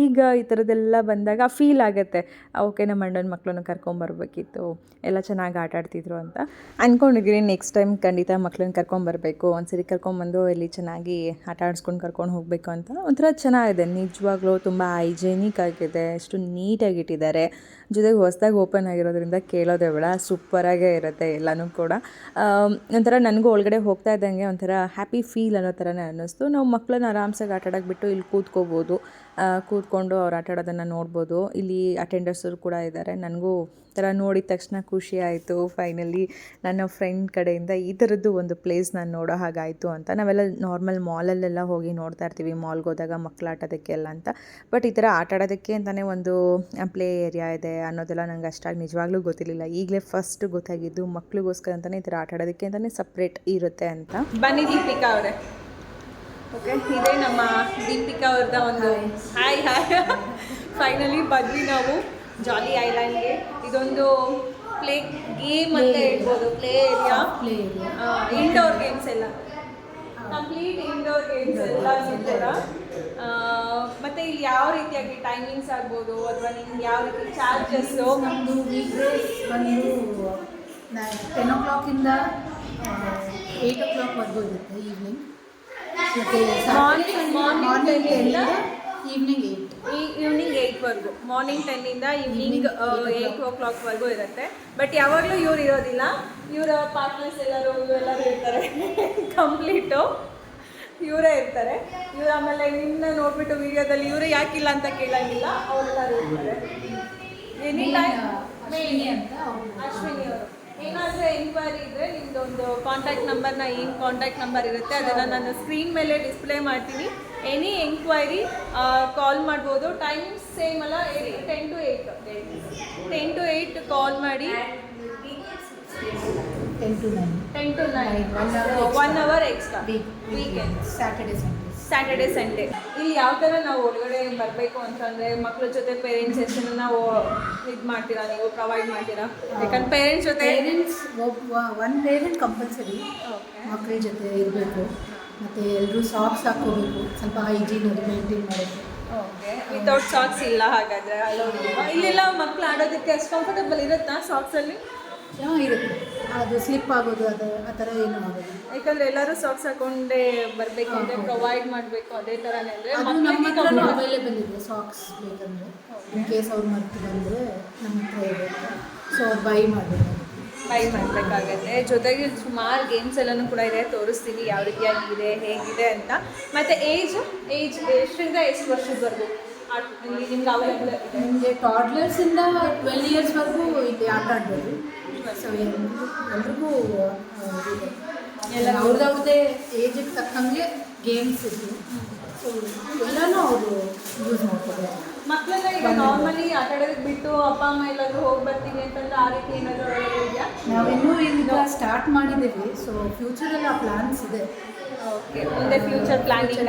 ಈಗ ಈ ಥರದ್ದೆಲ್ಲ ಬಂದಾಗ ಫೀಲ್ ಆಗುತ್ತೆ. ಓಕೆ, ನಮ್ಮ ಅಣ್ಣನ ಮಕ್ಕಳನ್ನು ಕರ್ಕೊಂಬರ್ಬೇಕಿತ್ತು ಎಲ್ಲ ಚೆನ್ನಾಗಿ ಆಟ ಆಡ್ತಿದ್ರು ಅಂತ. ಅಂದ್ಕೊಂಡಿದ್ದೀನಿ ನೆಕ್ಸ್ಟ್ ಟೈಮ್ ಖಂಡಿತ ಮಕ್ಕಳನ್ನ ಕರ್ಕೊಂಬರ್ಬೇಕು ಒಂದ್ಸರಿ ಕರ್ಕೊಂಬಂದು ಇಲ್ಲಿ ಚೆನ್ನಾಗಿ ಆಟ ಆಡಿಸ್ಕೊಂಡು ಕರ್ಕೊಂಡು ಹೋಗಬೇಕು ಅಂತ. ಒಂಥರ ಚೆನ್ನಾಗಿದೆ. ನಿಜವಾಗ್ಲೂ ತುಂಬ ಹೈಜೆನಿಕ್ ಆಗಿದೆ. ಎಷ್ಟು ನೀಟಾಗಿ ಇಟ್ಟಿದ್ದಾರೆ. ಜೊತೆಗೆ ಹೊಸ್ದಾಗಿ ಓಪನ್ ಆಗಿರೋದ್ರಿಂದ ಕೇಳೋದೇ ಬೇಡ, ಸೂಪರಾಗೇ ಇರುತ್ತೆ ಎಲ್ಲನೂ ಕೂಡ. ಒಂಥರ ನನಗೂ ಒಳಗಡೆ ಹೋಗ್ತಾ ಇದ್ದಂಗೆ ಒಂಥರ ಹ್ಯಾಪಿ ಫೀಲ್ ಅನ್ನೋ ಥರನೇ ಅನ್ನಿಸ್ತು. ನಾವು ಮಕ್ಕಳನ್ನ ಆರಾಮ್ಸಾಗಿ ಆಟ ಆಡೋಕೆ ಬಿಟ್ಟು ಇಲ್ಲಿ ಕೂತ್ಕೋಬೋದು. ಕೂತ್ಕೊಂಡು ಅವ್ರು ಆಟ ಆಡೋದನ್ನು ನೋಡ್ಬೋದು. ಇಲ್ಲಿ ಅಟೆಂಡರ್ಸರು ಕೂಡ ಇದ್ದಾರೆ ನನಗೂ ಥರ ನೋಡಿದ ತಕ್ಷಣ ಖುಷಿ ಆಯಿತು. ಫೈನಲಿ ನನ್ನ ಫ್ರೆಂಡ್ ಕಡೆಯಿಂದ ಈ ಥರದ್ದು ಒಂದು ಪ್ಲೇಸ್ ನಾನು ನೋಡೋ ಹಾಗಾಯಿತು ಅಂತ. ನಾವೆಲ್ಲ ನಾರ್ಮಲ್ ಮಾಲಲ್ಲೆಲ್ಲ ಹೋಗಿ ನೋಡ್ತಾ ಇರ್ತೀವಿ. ಮಾಲ್ಗೆ ಹೋದಾಗ ಮಕ್ಕಳು ಆಟೋದಕ್ಕೆ ಎಲ್ಲ ಅಂತ. ಬಟ್ ಈ ಥರ ಆಟ ಆಡೋದಕ್ಕೆ ಅಂತಲೇ ಒಂದು ಪ್ಲೇ ಏರಿಯಾ ಇದೆ ಅನ್ನೋದೆಲ್ಲ ನಂಗೆ ಅಷ್ಟಾಗಿ ನಿಜವಾಗ್ಲೂ ಗೊತ್ತಿರಲಿಲ್ಲ. ಈಗಲೇ ಫಸ್ಟ್ ಗೊತ್ತಾಗಿದ್ದು ಮಕ್ಳಿಗೋಸ್ಕರ ಅಂತಲೇ ಈ ಥರ ಆಟ ಆಡೋದಕ್ಕೆ ಅಂತಲೇ ಸಪ್ರೇಟ್ ಇರುತ್ತೆ ಅಂತ. ಬನ್ನಿ ದೀಪಿಕಾ ಅವರೇ. ಓಕೆ ಇದೇ ನಮ್ಮ ದೀಪಿಕಾ ಅವ್ರದ ಒಂದು ಹಾಯ್ ಹಾಯ್ ಫೈನಲಿ ಬಂದ್ವಿ ನಾವು ಜಾಲಿ ಐಲ್ಯಾಂಡ್ಗೆ ಇದೊಂದು ಪ್ಲೇ ಗೇಮ್ ಅಂತ ಹೇಳ್ಬೋದು play area play area indoor games ಎಲ್ಲ. ಕಂಪ್ಲೀಟ್ ಇಂಡೋರ್ ಗೇಮ್ಸ್ ಎಲ್ಲ ಇರ್ತಾರ ಮತ್ತೆ ಇಲ್ಲಿ ಯಾವ ರೀತಿಯಾಗಿ ಟೈಮಿಂಗ್ಸ್ ಆಗ್ಬೋದು ಅಥವಾ ನಿಮ್ಗೆ ಯಾವ ರೀತಿ ಚಾರ್ಜಸ್ ನಮ್ಮದು ಬಂದು ಟೆನ್ ಓ ಕ್ಲಾಕಿಂದ ಏಯ್ಟ್ ಓ ಕ್ಲಾಕ್ ಇರುತ್ತೆ ಈವ್ನಿಂಗ್ ಮತ್ತು Morning- morning ಮಾರ್ನಿಂಗ್ 10 ಇಂದ ಈವ್ನಿಂಗ್ ಏಯ್ಟ್ ಈ ಈವ್ನಿಂಗ್ ಏಯ್ಟ್ವರೆಗೂ ಮಾರ್ನಿಂಗ್ ಟೆನ್ನಿಂದ ಈವ್ನಿಂಗ್ ಏಯ್ಟ್ ಓ ಕ್ಲಾಕ್ವರೆಗೂ ಇರುತ್ತೆ. ಬಟ್ ಯಾವಾಗಲೂ ಇವ್ರು ಇರೋದಿಲ್ಲ. ಇವರ ಪಾರ್ಟ್ನರ್ಸ್ ಎಲ್ಲರೂ ಇವರೆಲ್ಲರೂ ಇರ್ತಾರೆ. ಕಂಪ್ಲೀಟು ಇವರೇ ಇರ್ತಾರೆ. ಇವ್ರು ಆಮೇಲೆ ನಿನ್ನ ನೋಡ್ಬಿಟ್ಟು ವಿಡಿಯೋದಲ್ಲಿ ಇವರು ಯಾಕಿಲ್ಲ ಅಂತ ಕೇಳಂಗಿಲ್ಲ. ಅವರೆಲ್ಲರೂ ಇರ್ತಾರೆ. ಎನಿ ಟೈಮ್ ಅಶ್ವಿನಿ ಏನಾದರೂ ಎನ್ಕ್ವೈರಿ ಇದ್ದರೆ ನಿಮ್ಮದೊಂದು ಕಾಂಟ್ಯಾಕ್ಟ್ ನಂಬರ್ನ ಏನು ಕಾಂಟ್ಯಾಕ್ಟ್ ನಂಬರ್ ಇರುತ್ತೆ. ಅದನ್ನು ನಾನು ಸ್ಕ್ರೀನ್ ಮೇಲೆ ಡಿಸ್ಪ್ಲೇ ಮಾಡ್ತೀನಿ. ಎನಿ ಎಂಕ್ವೈರಿ ಕಾಲ್ ಮಾಡ್ಬೋದು. ಟೈಮ್ ಸೇಮ್ ಅಲ್ಲ ten to eight ten to eight call ಮಾಡಿ. Ten to nine ten to nine. One hour extra week weekend Saturday Sundays Saturday Sunday ಇಲ್ಲಿ ಯಾವ ಥರ ನಾವು ಒಳಗಡೆ ಬರಬೇಕು ಅಂತಂದರೆ ಮಕ್ಕಳ ಜೊತೆ ಪೇರೆಂಟ್ಸ್ ಸೆಷನ್ನ ಇದು ಮಾಡ್ತೀರಾ ನೀವು ಪ್ರೊವೈಡ್ ಮಾಡ್ತೀರಾ? ಯಾಕಂದ್ರೆ ಪೇರೆಂಟ್ಸ್ ಜೊತೆ ಪೇರೆಂಟ್ಸ್ ಒಬ್ಬ ಒನ್ ಪೇರೆಂಟ್ ಕಂಪಲ್ಸರಿ ಓಕೆ ಮಕ್ಕಳ ಜೊತೆ ಇರಬೇಕು. ಮತ್ತು ಎಲ್ಲರೂ ಸಾಕ್ಸ್ ಹಾಕೋಬೇಕು. ಸ್ವಲ್ಪ ಹೈಜೀನ್ ಅದು ಮೇಂಟೈನ್ ಮಾಡಬೇಕು. ಓಕೆ ವಿತೌಟ್ ಸಾಕ್ಸ್ ಇಲ್ಲ ಹಾಗಾದರೆ ಅಲ್ಲೋ ಇಲ್ಲೆಲ್ಲ ಮಕ್ಕಳು ಆಡೋದಕ್ಕೆ ಅಷ್ಟು ಕಂಫರ್ಟಬಲ್ ಇರುತ್ತಾ ಸಾಕ್ಸಲ್ಲಿ ಹಾಂ ಇರುತ್ತೆ. ಅದು ಸ್ಲಿಪ್ ಆಗೋದು ಅದು ಆ ಥರ ಏನು ಆಗೋದು ಯಾಕಂದ್ರೆ ಎಲ್ಲರೂ ಸಾಕ್ಸ್ ಹಾಕೊಂಡೇ ಬರಬೇಕು ಅಂದರೆ ಪ್ರೊವೈಡ್ ಮಾಡಬೇಕು ಅದೇ ಥರನೇ ಅಂದರೆ ಅದು ನಮ್ಮ ಹತ್ರ ಅವೈಲೇಬಲ್ ಇದೆ ಸಾಕ್ಸ್ ಬೇಕಂದರೆ. ಇನ್ ಕೇಸ್ ಅವ್ರು ಮರ್ತು ಬಂದರೆ ನಮ್ಮ ಹತ್ರ ಇದೆ ಸೊ ಅವ್ರು ಬೈ ಮಾಡಬೇಕು. ಬೈ ಮಾಡಬೇಕಾಗತ್ತೆ. ಜೊತೆಗೆ ಸುಮಾರು ಗೇಮ್ಸ್ ಎಲ್ಲನೂ ಕೂಡ ಇದೆ. ತೋರಿಸ್ತೀನಿ ಯಾವ ರೀತಿಯಾಗಿ ಇದೆ ಹೇಗಿದೆ ಅಂತ. ಮತ್ತು ಏಜ್ ಏಜ್ ಎಷ್ಟರಿಂದ ಎಷ್ಟು ವರ್ಷದವರೆಗೂ? ನಿಮ್ಗೆ ಅವೈಲೇಬಲ್ ಇದೆ ನಿಮಗೆ ಟಾಡ್ಲರ್ಸಿಂದ ಟ್ವೆಲ್ ಇಯರ್ಸ್ವರೆಗೂ ಇಲ್ಲಿ ಆಟ ಆಡ್ಬೋದು ಸೊ ಎಲ್ರಿಗೂ ಎಲ್ಲ ಅವ್ರದ್ದವ್ರದ್ದೇ ಏಜಿಗೆ ತಕ್ಕಂಗೆ ಗೇಮ್ಸ್ ಇತ್ತು ಸೊ ಎಲ್ಲನೂ ಅವರು ಯೂಸ್ ಮಾಡ್ಕೋಬೋದು. ಮಕ್ಕಳೆಲ್ಲ ಈಗ ನಾರ್ಮಲಿ ಆಟ ಆಡೋದಕ್ಕೆ ಬಿಟ್ಟು ಅಪ್ಪ ಅಮ್ಮ ಎಲ್ಲಾದರೂ ಹೋಗಿ ಬರ್ತೀನಿ ಅಂತಂದ್ರೆ ಆ ರೀತಿ ಏನಾದರೂ ಇದೆಯಾ? ನಾವಿನ್ನೂ ಈಗ ಸ್ಟಾರ್ಟ್ ಮಾಡಿದ್ದೀವಿ ಸೊ ಫ್ಯೂಚರಲ್ಲಿ ಆ ಪ್ಲಾನ್ಸ್ ಇದೆ. ಓಕೆ ಮುಂದೆ ಫ್ಯೂಚರ್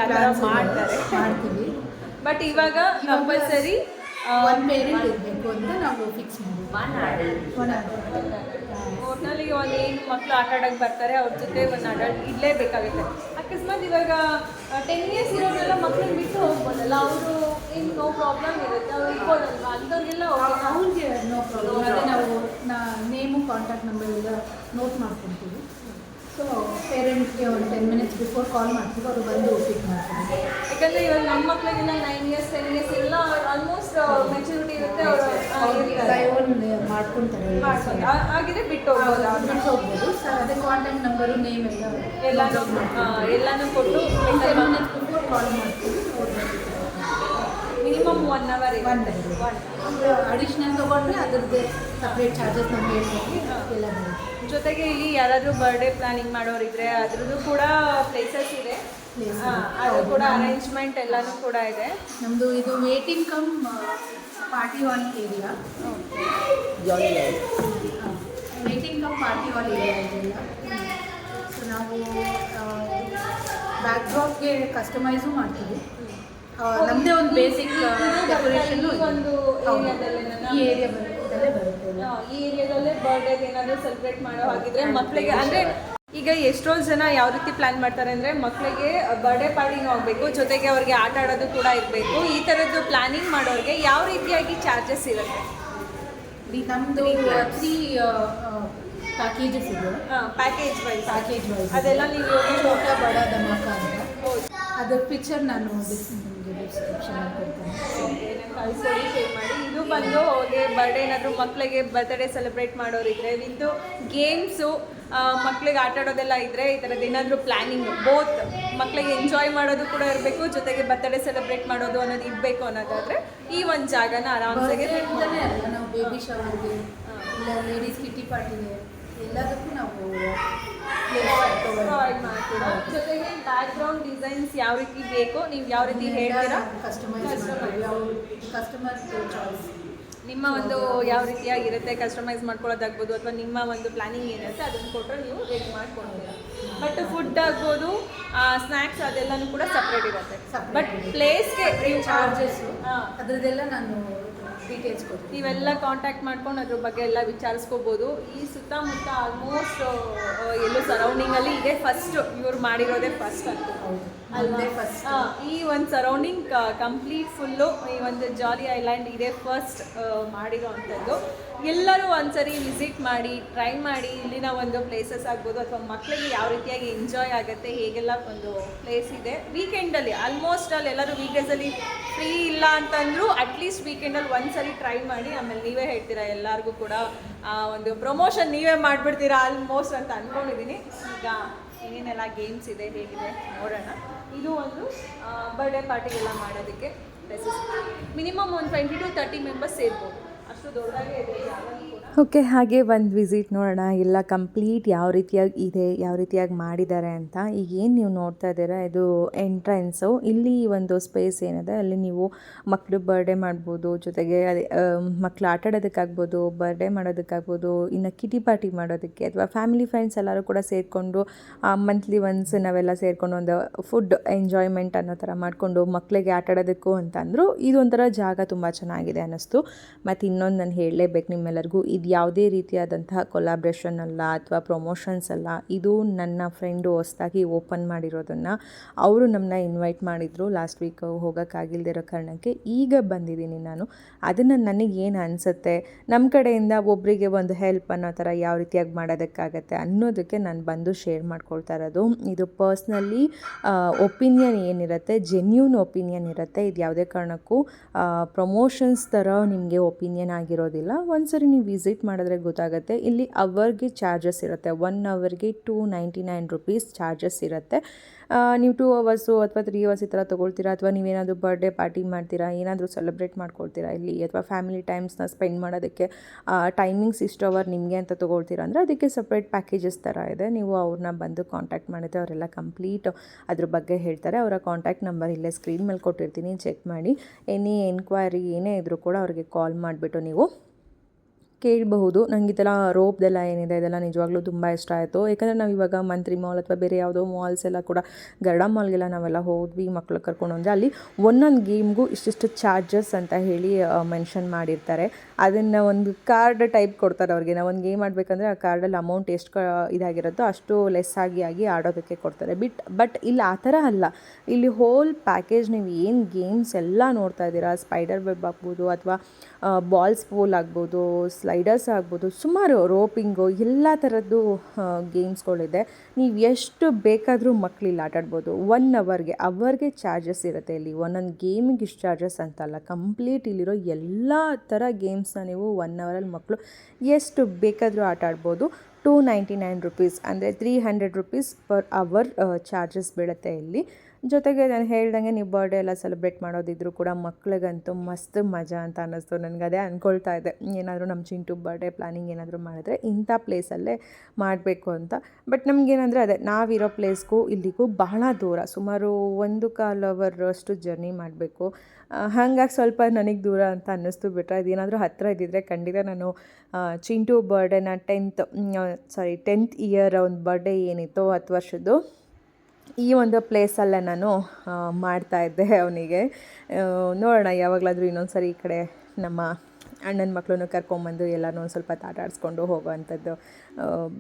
ಥರ ಮಾಡ್ತಾರೆ. ಮಾಡ್ತೀವಿ. ಬಟ್ ಇವಾಗ ಕಂಪಲ್ಸರಿ ಒನ್ ಪೇರೆಂಟ್ ಇರಬೇಕು ಅಂತ ನಾವು ಫಿಕ್ಸ್ ಮಾಡಿದ್ವಿ ಒಟ್ನಲ್ಲಿ ಒಂದು ಏನು ಮಕ್ಕಳು ಆಟ ಆಡೋಕ್ಕೆ ಬರ್ತಾರೆ ಅವ್ರ ಜೊತೆ ಒಂದು ಅಡಲ್ಟ್ ಇಡಲೇಬೇಕಾಗುತ್ತೆ ಅಕಸ್ಮಾತ್ ಇವಾಗ ಟೆನ್ ಇಯರ್ಸ್ ಇರೋರೆಲ್ಲ ಮಕ್ಕಳನ್ನ ಬಿಟ್ಟು ಹೋಗ್ಬೋದಲ್ಲ ಅವರು ಏನು ನೋ ಪ್ರಾಬ್ಲಮ್ ಇರುತ್ತೆ ಅವ್ರು ಇರ್ಬೋದಲ್ವಾ? ಅಂಥವ್ರಿಗೆಲ್ಲ ಅವ್ರಿಗೆ ನೋ ಪ್ರಾಬ್ಲಮ್ ಅದೇ ನಾವು ನಾ ನೇಮು ಕಾಂಟ್ಯಾಕ್ಟ್ ನಂಬರ್ ಎಲ್ಲ ನೋಟ್ ಮಾಡ್ಕೊತೀವಿ ಸೊ ಪೇರೆಂಟ್ಸ್ಗೆ ಒಂದು ಟೆನ್ ಮಿನಿಟ್ಸ್ ಬಿಫೋರ್ ಕಾಲ್ ಮಾಡ್ತೀವಿ ಅವರು ಬಂದು ಪಿಕ್ ಮಾಡ್ತಾರೆ. ಯಾಕಂದರೆ ಇವಾಗ ನಮ್ಮ ಮಕ್ಕಳಿಗೆಲ್ಲ ನೈನ್ ಇಯರ್ಸ್ ಟೆನ್ ಇಯರ್ಸ್ ಎಲ್ಲ ಆಲ್ಮೋಸ್ಟ್ ಮೆಚುರಿಟಿ ಇರುತ್ತೆ ಅವರು ಮಾಡ್ಕೊತಾರೆ. ಮಾಡ್ಕೊಂಡು ಆ- ಹಾಗಿದ್ರೆ ಬಿಟ್ಟು ಹೋಗ್ಬೋದು. ಬಿಟ್ಟು ಹೋಗ್ಬೋದು. ಸರ್ ಅದೇ ಕಾಂಟ್ಯಾಕ್ಟ್ ನಂಬರು ನೇಮ್ ಎಲ್ಲ ಎಲ್ಲಾನು ಎಲ್ಲನೂ ಕೊಟ್ಟು ಟೆನ್ ಮಿನಿಟ್ಸ್ ಬಿಫೋರ್ ಕಾಲ್ ಮಾಡ್ತೀವಿ minimum one hour one additional additional ತೊಗೊಂಡ್ರೆ ಅದರದ್ದೇ ಸಪ್ರೇಟ್ ಚಾರ್ಜಸ್ ನಮ್ಗೆ ಎಲ್ಲ ಬರುತ್ತೆ. ಜೊತೆಗೆ ಇಲ್ಲಿ ಯಾರಾದರೂ ಬರ್ಡೇ ಪ್ಲಾನಿಂಗ್ ಮಾಡೋರಿದ್ರೆ ಅದ್ರದ್ದು ಕೂಡ ಪ್ಲೇಸಸ್ ಇದೆ. ಅದು ಕೂಡ ಅರೇಂಜ್ಮೆಂಟ್ ಎಲ್ಲಾನು ಕೂಡ ಇದೆ. ನಮ್ಮದು ಇದು waiting cum party hall area waiting cum party hall area ಇದೆಲ್ಲ ಸೊ ನಾವು ಬ್ಯಾಕ್ಡ್ರಾಪ್ಗೆ ಕಸ್ಟಮೈಸು ಮಾಡ್ತೀವಿ. ನಮ್ಮದೇ ಒಂದು ಬೇಸಿಕ್ ಡೆಕೋರೇಷನ್ ಈ ಒಂದು ಏರಿಯಾದಲ್ಲೇ ಈ ಏರಿಯಾ ಬರುತ್ತೆ. ಬರುತ್ತೆ ಎಲ್ಲ. ಈ ಏರಿಯಾದಲ್ಲೇ ಬರ್ಡೇ ಏನಾದರೂ ಸೆಲೆಬ್ರೇಟ್ ಮಾಡೋ ಹಾಗಿದ್ರೆ ಮಕ್ಕಳಿಗೆ ಅಂದರೆ ಈಗ ಎಷ್ಟೋ ಜನ ಯಾವ ರೀತಿ ಪ್ಲಾನ್ ಮಾಡ್ತಾರೆ ಅಂದ್ರೆ ಮಕ್ಕಳಿಗೆ ಬರ್ಡೇ ಪಾರ್ಟಿನೂ ಆಗಬೇಕು ಜೊತೆಗೆ ಅವ್ರಿಗೆ ಆಟ ಆಡೋದು ಕೂಡ ಇರಬೇಕು. ಈ ಥರದ್ದು ಪ್ಲಾನಿಂಗ್ ಮಾಡೋರಿಗೆ ಯಾವ ರೀತಿಯಾಗಿ ಚಾರ್ಜಸ್ ಇರುತ್ತೆ? ನಮ್ದು ತ್ರೀ ಪ್ಯಾಕೇಜಸ್ ಇದೆ. ಪ್ಯಾಕೇಜ್ ವೈಸ್ ಪ್ಯಾಕೇಜ್ ವೈಸ್ ಅದೆಲ್ಲ ನೀವು ಛೋಟ ಬಡ ಧಮಾಕ ಅಂತ ಅದ್ರ ಪಿಕ್ಚರ್ ನಾನು ಶೇರ್ ಮಾಡಿ. ಇದು ಬಂದು ಹೋಗಿ ಬರ್ಡೇ ಏನಾದರೂ ಮಕ್ಕಳಿಗೆ ಬರ್ತ್ಡೇ ಸೆಲೆಬ್ರೇಟ್ ಮಾಡೋರಿದ್ರೆ ಇದು ಗೇಮ್ಸು ಮಕ್ಕಳಿಗೆ ಆಟ ಆಡೋದೆಲ್ಲ ಇದ್ದರೆ ಈ ಥರದ್ದು ಏನಾದರೂ ಪ್ಲ್ಯಾನಿಂಗ್ ಬೋತ್ ಮಕ್ಕಳಿಗೆ ಎಂಜಾಯ್ ಮಾಡೋದು ಕೂಡ ಇರಬೇಕು ಜೊತೆಗೆ ಬರ್ತ್ಡೇ ಸೆಲೆಬ್ರೇಟ್ ಮಾಡೋದು ಅನ್ನೋದು ಇರಬೇಕು ಅನ್ನೋದಾದರೆ ಈ ಒಂದು ಜಾಗನ ಆರಾಮ್ಸಾಗಿ ನಾವು ಬೇಬಿ ಶವರ್ಗೆ ಇಲ್ಲ ಲೇಡೀಸ್ ಕಿಟ್ಟಿ ಪಾರ್ಟಿಗೆ ಎಲ್ಲದಕ್ಕೂ ನಾವು ಜೊತೆಗೆ ಬ್ಯಾಕ್ಗ್ರೌಂಡ್ ಡಿಸೈನ್ಸ್ ಯಾವ ರೀತಿ ಬೇಕೋ ನೀವು ಯಾವ ರೀತಿ ಹೇಳ್ತೀರಾ? ಕಸ್ಟಮರ್ ಚಾಯ್ಸ್ ನಿಮ್ಮ ಒಂದು ಯಾವ ರೀತಿಯಾಗಿರುತ್ತೆ ಕಸ್ಟಮೈಸ್ ಮಾಡ್ಕೊಳ್ಳೋದಾಗ್ಬೋದು ಅಥವಾ ನಿಮ್ಮ ಒಂದು ಪ್ಲಾನಿಂಗ್ ಏನಿರುತ್ತೆ ಅದನ್ನು ಕೊಟ್ಟರೆ ನೀವು ರೆಡಿ ಮಾಡ್ಕೊಡ್ತೀರಾ ಬಟ್ ಫುಡ್ ಆಗ್ಬೋದು ಸ್ನ್ಯಾಕ್ಸ್ ಅದೆಲ್ಲನೂ ಕೂಡ ಸಪ್ರೇಟ್ ಇರುತ್ತೆ. ಬಟ್ ಪ್ಲೇಸ್ಗೆ ಚಾರ್ಜಸ್ಸು ಹಾಂ. ಅದರದ್ದೆಲ್ಲ ನಾನು ಡೀಟೇಲ್ಸ್ ಕೊಡ್ತೀವಿ ನೀವೆಲ್ಲ ಕಾಂಟ್ಯಾಕ್ಟ್ ಮಾಡ್ಕೊಂಡು ಅದ್ರ ಬಗ್ಗೆ ಎಲ್ಲ ವಿಚಾರಿಸ್ಕೋಬೋದು. ಈ ಸುತ್ತಮುತ್ತ ಆಲ್ಮೋಸ್ಟ್ ಎಲ್ಲೋ ಸರೌಂಡಿಂಗಲ್ಲಿ ಇದೇ. ಫಸ್ಟ್ ಇವ್ರು ಮಾಡಿರೋದೇ ಫಸ್ಟ್ ಅಂತ. ಈ ಒಂದು ಸರೌಂಡಿಂಗ್ ಕಂಪ್ಲೀಟ್ ಫುಲ್ಲು ಈ ಒಂದು ಜಾಲಿ ಐಲ್ಯಾಂಡ್ ಇದೇ ಫಸ್ಟ್ ಮಾಡಿರೋ ಅಂಥದ್ದು. ಎಲ್ಲರೂ ಒಂದ್ಸರಿ ವಿಸಿಟ್ ಮಾಡಿ ಟ್ರೈ ಮಾಡಿ ಇಲ್ಲಿನ ಒಂದು ಪ್ಲೇಸಸ್ ಆಗ್ಬೋದು ಅಥವಾ ಮಕ್ಕಳಿಗೆ ಯಾವ ರೀತಿಯಾಗಿ ಎಂಜಾಯ್ ಆಗುತ್ತೆ ಹೇಗೆಲ್ಲ ಒಂದು ಪ್ಲೇಸ್ ಇದೆ. ವೀಕೆಂಡಲ್ಲಿ ಆಲ್ಮೋಸ್ಟ್ ಅಲ್ಲಿ ಎಲ್ಲರೂ ವೀಕೆಂಡ್ಸಲ್ಲಿ ಫ್ರೀ ಇಲ್ಲ ಅಂತಂದ್ರು ಅಟ್ಲೀಸ್ಟ್ ವೀಕೆಂಡಲ್ಲಿ ಒಂದ್ಸರಿ ಟ್ರೈ ಮಾಡಿ ಆಮೇಲೆ ನೀವೇ ಹೇಳ್ತೀರಾ ಎಲ್ಲರಿಗೂ ಕೂಡ ಒಂದು ಪ್ರಮೋಷನ್ ನೀವೇ ಮಾಡಿಬಿಡ್ತೀರಾ ಆಲ್ಮೋಸ್ಟ್ ಅಂತ ಅಂದ್ಕೊಂಡಿದ್ದೀನಿ ಈಗ ಏನೇನೆಲ್ಲ ಗೇಮ್ಸ್ ಇದೆ, ಹೇಗಿದೆ ನೋಡೋಣ. ಇದು ಒಂದು ಬರ್ಡೇ ಪಾರ್ಟಿಗೆಲ್ಲ ಮಾಡೋದಕ್ಕೆ ಮಿನಿಮಮ್ ಒಂದು ಟ್ವೆಂಟಿ ಟು ತರ್ಟಿ ಮೆಂಬರ್ಸ್ ಸೇರ್ಬೋದು. ಅಷ್ಟು ದೊಡ್ಡದಾಗೆ ಇದೆ ಜಾಗ ಕೂಡ. ಓಕೆ, ಹಾಗೆ ಒಂದು ವಿಸಿಟ್ ನೋಡೋಣ. ಎಲ್ಲ ಕಂಪ್ಲೀಟ್ ಯಾವ ರೀತಿಯಾಗಿ ಇದೆ, ಯಾವ ರೀತಿಯಾಗಿ ಮಾಡಿದ್ದಾರೆ ಅಂತ. ಈಗ ಏನು ನೀವು ನೋಡ್ತಾ ಇದ್ದೀರಾ? ಇದು ಎಂಟ್ರೆನ್ಸು ಇಲ್ಲಿ ಒಂದು ಸ್ಪೇಸ್ ಏನಿದೆ, ಅಲ್ಲಿ ನೀವು ಮಕ್ಕಳು ಬರ್ಡೇ ಮಾಡ್ಬೋದು, ಜೊತೆಗೆ ಮಕ್ಕಳು ಆಟ ಆಡೋದಕ್ಕಾಗ್ಬೋದು ಬರ್ಡೇ ಮಾಡೋದಕ್ಕಾಗ್ಬೋದು, ಇನ್ನು ಕಿಟಿ ಪಾರ್ಟಿ ಮಾಡೋದಕ್ಕೆ ಅಥವಾ ಫ್ಯಾಮಿಲಿ ಫ್ರೆಂಡ್ಸ್ ಎಲ್ಲರೂ ಕೂಡ ಸೇರಿಕೊಂಡು ಮಂತ್ಲಿ ಒನ್ಸ್ ನಾವೆಲ್ಲ ಸೇರಿಕೊಂಡು ಒಂದು ಫುಡ್ ಎಂಜಾಯ್ಮೆಂಟ್ ಅನ್ನೋ ಥರ ಮಾಡಿಕೊಂಡು ಮಕ್ಕಳಿಗೆ ಆಟ ಆಡೋದಕ್ಕೂ ಅಂತಂದರು ಇದೊಂಥರ ಜಾಗ ತುಂಬ ಚೆನ್ನಾಗಿದೆ ಅನ್ನಿಸ್ತು. ಮತ್ತು ಇನ್ನೊಂದು ನಾನು ಹೇಳಲೇಬೇಕು ನಿಮ್ಮೆಲ್ಲರಿಗೂ. ಇದು ಯಾವುದೇ ರೀತಿಯಾದಂತಹ ಕೊಲಾಬ್ರೇಷನ್ ಅಲ್ಲ ಅಥವಾ ಪ್ರಮೋಷನ್ಸ್ ಅಲ್ಲ, ಇದು ನನ್ನ ಫ್ರೆಂಡು ಹೊಸ್ದಾಗಿ ಓಪನ್ ಮಾಡಿರೋದನ್ನು ಅವರು ನಮ್ಮನ್ನ ಇನ್ವೈಟ್ ಮಾಡಿದರು ಲಾಸ್ಟ್ ವೀಕ್ ಹೋಗೋಕ್ಕಾಗಿಲ್ದಿರೋ ಕಾರಣಕ್ಕೆ ಈಗ ಬಂದಿದ್ದೀನಿ ನಾನು. ಅದನ್ನು ನನಗೆ ಏನು ಅನಿಸುತ್ತೆ? ನಮ್ಮ ಕಡೆಯಿಂದ ಒಬ್ಬರಿಗೆ ಒಂದು ಹೆಲ್ಪ್ ಅನ್ನೋ ಥರ ಯಾವ ರೀತಿಯಾಗಿ ಮಾಡೋದಕ್ಕಾಗತ್ತೆ ಅನ್ನೋದಕ್ಕೆ ನಾನು ಬಂದು ಶೇರ್ ಮಾಡ್ಕೊಳ್ತಾ ಇರೋದು. ಇದು ಪರ್ಸ್ನಲಿ ಒಪಿನಿಯನ್ ಏನಿರುತ್ತೆ ಜೆನ್ಯೂನ್ ಒಪಿನಿಯನ್ ಇರುತ್ತೆ. ಇದು ಯಾವುದೇ ಕಾರಣಕ್ಕೂ ಪ್ರಮೋಷನ್ಸ್ ಥರ ನಿಮಗೆ ಒಪಿನಿಯನ್ ಆಗಿರೋದಿಲ್ಲ. ಒಂದ್ಸರಿ ನೀವು ವಿಸಿಟ್ ಮಾಡಿದ್ರೆ ಗೊತ್ತಾಗುತ್ತೆ. ಇಲ್ಲಿ ಅವರ್ಗೆ ಚಾರ್ಜಸ್ ಇರುತ್ತೆ. ಒನ್ ಅವರ್ಗೆ two ninety nine rupees charges ಇರುತ್ತೆ. ನೀವು ಟೂ ಅವರ್ಸು ಅಥವಾ ತ್ರೀ ಅವರ್ಸ್ ಈ ಥರ ತೊಗೊಳ್ತೀರಾ? ಅಥವಾ ನೀವೇನಾದರೂ ಬರ್ಡೇ ಪಾರ್ಟಿ ಮಾಡ್ತೀರಾ? ಏನಾದರೂ ಸೆಲೆಬ್ರೇಟ್ ಮಾಡ್ಕೊಳ್ತೀರಾ ಇಲ್ಲಿ? ಅಥವಾ ಫ್ಯಾಮಿಲಿ ಟೈಮ್ಸ್ನ ಸ್ಪೆಂಡ್ ಮಾಡೋದಕ್ಕೆ ಟೈಮಿಂಗ್ಸ್ ಇಷ್ಟು ಅವರ್ ನಿಮಗೆ ಅಂತ ತೊಗೊಳ್ತೀರಾ? ಅಂದರೆ ಅದಕ್ಕೆ ಸಪ್ರೇಟ್ ಪ್ಯಾಕೇಜಸ್ ಥರ ಇದೆ. ನೀವು ಅವ್ರನ್ನ ಬಂದು ಕಾಂಟ್ಯಾಕ್ಟ್ ಮಾಡಿದ್ರೆ ಅವರೆಲ್ಲ ಕಂಪ್ಲೀಟ್ ಅದ್ರ ಬಗ್ಗೆ ಹೇಳ್ತಾರೆ. ಅವರ ಕಾಂಟ್ಯಾಕ್ಟ್ ನಂಬರ್ ಇಲ್ಲೇ ಸ್ಕ್ರೀನ್ ಮೇಲೆ ಕೊಟ್ಟಿರ್ತೀನಿ. ಚೆಕ್ ಮಾಡಿ. ಎನಿ ಎನ್ಕ್ವೈರಿ ಏನೇ ಇದ್ದರೂ ಕೂಡ ಅವ್ರಿಗೆ ಕಾಲ್ ಮಾಡಿಬಿಟ್ಟು ನೀವು ಕೇಳಬಹುದು. ನನಗೆ ಇದೆಲ್ಲ ರೋಪ್ದೆಲ್ಲ ಏನಿದೆ, ಇದೆಲ್ಲ ನಿಜವಾಗ್ಲೂ ತುಂಬ ಇಷ್ಟ ಆಯಿತು. ಯಾಕಂದರೆ ನಾವು ಇವಾಗ ಮಂತ್ರಿ ಮಾಲ್ ಅಥವಾ ಬೇರೆ ಯಾವುದೋ ಮಾಲ್ಸ್ ಎಲ್ಲ ಕೂಡ, ಗರ್ಡ ಮಾಲ್ಗೆಲ್ಲ ನಾವೆಲ್ಲ ಹೋದ್ವಿ ಮಕ್ಕಳು ಕರ್ಕೊಂಡು ಅಂದರೆ ಅಲ್ಲಿ ಒಂದೊಂದು ಗೇಮ್ಗೂ ಇಷ್ಟಿಷ್ಟು ಚಾರ್ಜಸ್ ಅಂತ ಹೇಳಿ ಮೆನ್ಷನ್ ಮಾಡಿರ್ತಾರೆ. ಅದನ್ನು ಒಂದು ಕಾರ್ಡ್ ಟೈಪ್ ಕೊಡ್ತಾರೆ ಅವ್ರಿಗೆ. ನಾವು ಒಂದು ಗೇಮ್ ಆಡಬೇಕಂದ್ರೆ ಆ ಕಾರ್ಡಲ್ಲಿ ಅಮೌಂಟ್ ಎಷ್ಟು ಕ, ಇದಾಗಿರುತ್ತೋ ಅಷ್ಟು ಲೆಸ್ ಆಗಿ ಆಗಿ ಆಡೋದಕ್ಕೆ ಕೊಡ್ತಾರೆ. ಬಿಟ್ ಬಟ್ ಇಲ್ಲಿ ಆ ಥರ ಅಲ್ಲ. ಇಲ್ಲಿ ಹೋಲ್ ಪ್ಯಾಕೇಜ್ ನೀವು ಏನು ಗೇಮ್ಸ್ ಎಲ್ಲ ನೋಡ್ತಾ ಇದ್ದೀರಾ? ಸ್ಪೈಡರ್ ವೆಬ್ ಆಗ್ಬೋದು ಅಥವಾ ಬಾಲ್ಸ್ ಪೂಲ್ ಆಗ್ಬೋದು ಸ್ಲೈಡರ್ಸ್ ಆಗ್ಬೋದು, ಸುಮಾರು ರೋಪಿಂಗು ಎಲ್ಲ ಥರದ್ದು ಗೇಮ್ಸ್ಗಳಿದೆ ನೀವು ಎಷ್ಟು ಬೇಕಾದರೂ ಮಕ್ಕಳಿಲ್ಲಿ ಆಟಾಡ್ಬೋದು ಒನ್ ಅವರ್ಗೆ ಅವರ್ಗೆ ಚಾರ್ಜಸ್ ಇರುತ್ತೆ ಇಲ್ಲಿ. ಒಂದೊಂದು ಗೇಮಿಗೆ ಇಷ್ಟು ಚಾರ್ಜಸ್ ಅಂತಲ್ಲ ಕಂಪ್ಲೀಟ್ ಇಲ್ಲಿರೋ ಎಲ್ಲ ಥರ ಗೇಮ್ಸ್ನ ನೀವು ಒನ್ ಅವರಲ್ಲಿ ಮಕ್ಕಳು ಎಷ್ಟು ಬೇಕಾದರೂ ಆಟಾಡ್ಬೋದು ಟೂ ನೈಂಟಿ ನೈನ್ ರುಪೀಸ್ ಅಂದರೆ three hundred rupees per hour charges ಬೀಳುತ್ತೆ ಇಲ್ಲಿ. ಜೊತೆಗೆ ನಾನು ಹೇಳ್ದಂಗೆ ನೀವು ಬರ್ಡೇ ಎಲ್ಲ ಸೆಲೆಬ್ರೇಟ್ ಮಾಡೋದಿದ್ರು ಕೂಡ ಮಕ್ಳಿಗಂತೂ ಮಸ್ತ್ ಮಜಾ ಅಂತ ಅನ್ನಿಸ್ತು ನನಗೆ. ಅದೇ ಅಂದ್ಕೊಳ್ತಾ ಇದೆ ಏನಾದರೂ ನಮ್ಮ ಚಿಂಟು ಬರ್ಡೇ ಪ್ಲಾನಿಂಗ್ ಏನಾದರೂ ಮಾಡಿದ್ರೆ ಇಂಥ ಪ್ಲೇಸಲ್ಲೇ ಮಾಡಬೇಕು ಅಂತ. ಬಟ್ ನಮಗೇನಂದರೆ ಅದೇ ನಾವಿರೋ ಪ್ಲೇಸ್ಗೂ ಇಲ್ಲಿಗೂ ಬಹಳ ದೂರ. ಸುಮಾರು ಒಂದು ಕಾಲ್ ಅವರ್ ಅಷ್ಟು ಜರ್ನಿ ಮಾಡಬೇಕು. ಹಾಗಾಗಿ ಸ್ವಲ್ಪ ನನಗೆ ದೂರ ಅಂತ ಅನ್ನಿಸ್ತು ಬಿಟ್ಟರೆ ಅದೇನಾದರೂ ಹತ್ತಿರ ಇದ್ದಿದ್ರೆ ಖಂಡಿತ ನಾನು ಚಿಂಟು ಬರ್ಡೇನ ಟೆಂತ್ ಸಾರಿ ಟೆಂತ್ ಇಯರ್ ಒಂದು ಬರ್ಡೇ ಏನಿತ್ತು ಹತ್ತು ವರ್ಷದ್ದು ಈ ಒಂದು ಪ್ಲೇಸಲ್ಲೇ ನಾನು ಮಾಡ್ತಾ ಇದ್ದೆ ಅವನಿಗೆ. ನೋಡೋಣ, ಯಾವಾಗಲಾದರೂ ಇನ್ನೊಂದು ಸರಿ ಈ ಕಡೆ ನಮ್ಮ ಅಣ್ಣನ ಮಕ್ಕಳನ್ನು ಕರ್ಕೊಂಬಂದು ಎಲ್ಲನೂ ಒಂದು ಸ್ವಲ್ಪ ತಾಟಾಡಿಸ್ಕೊಂಡು ಹೋಗೋವಂಥದ್ದು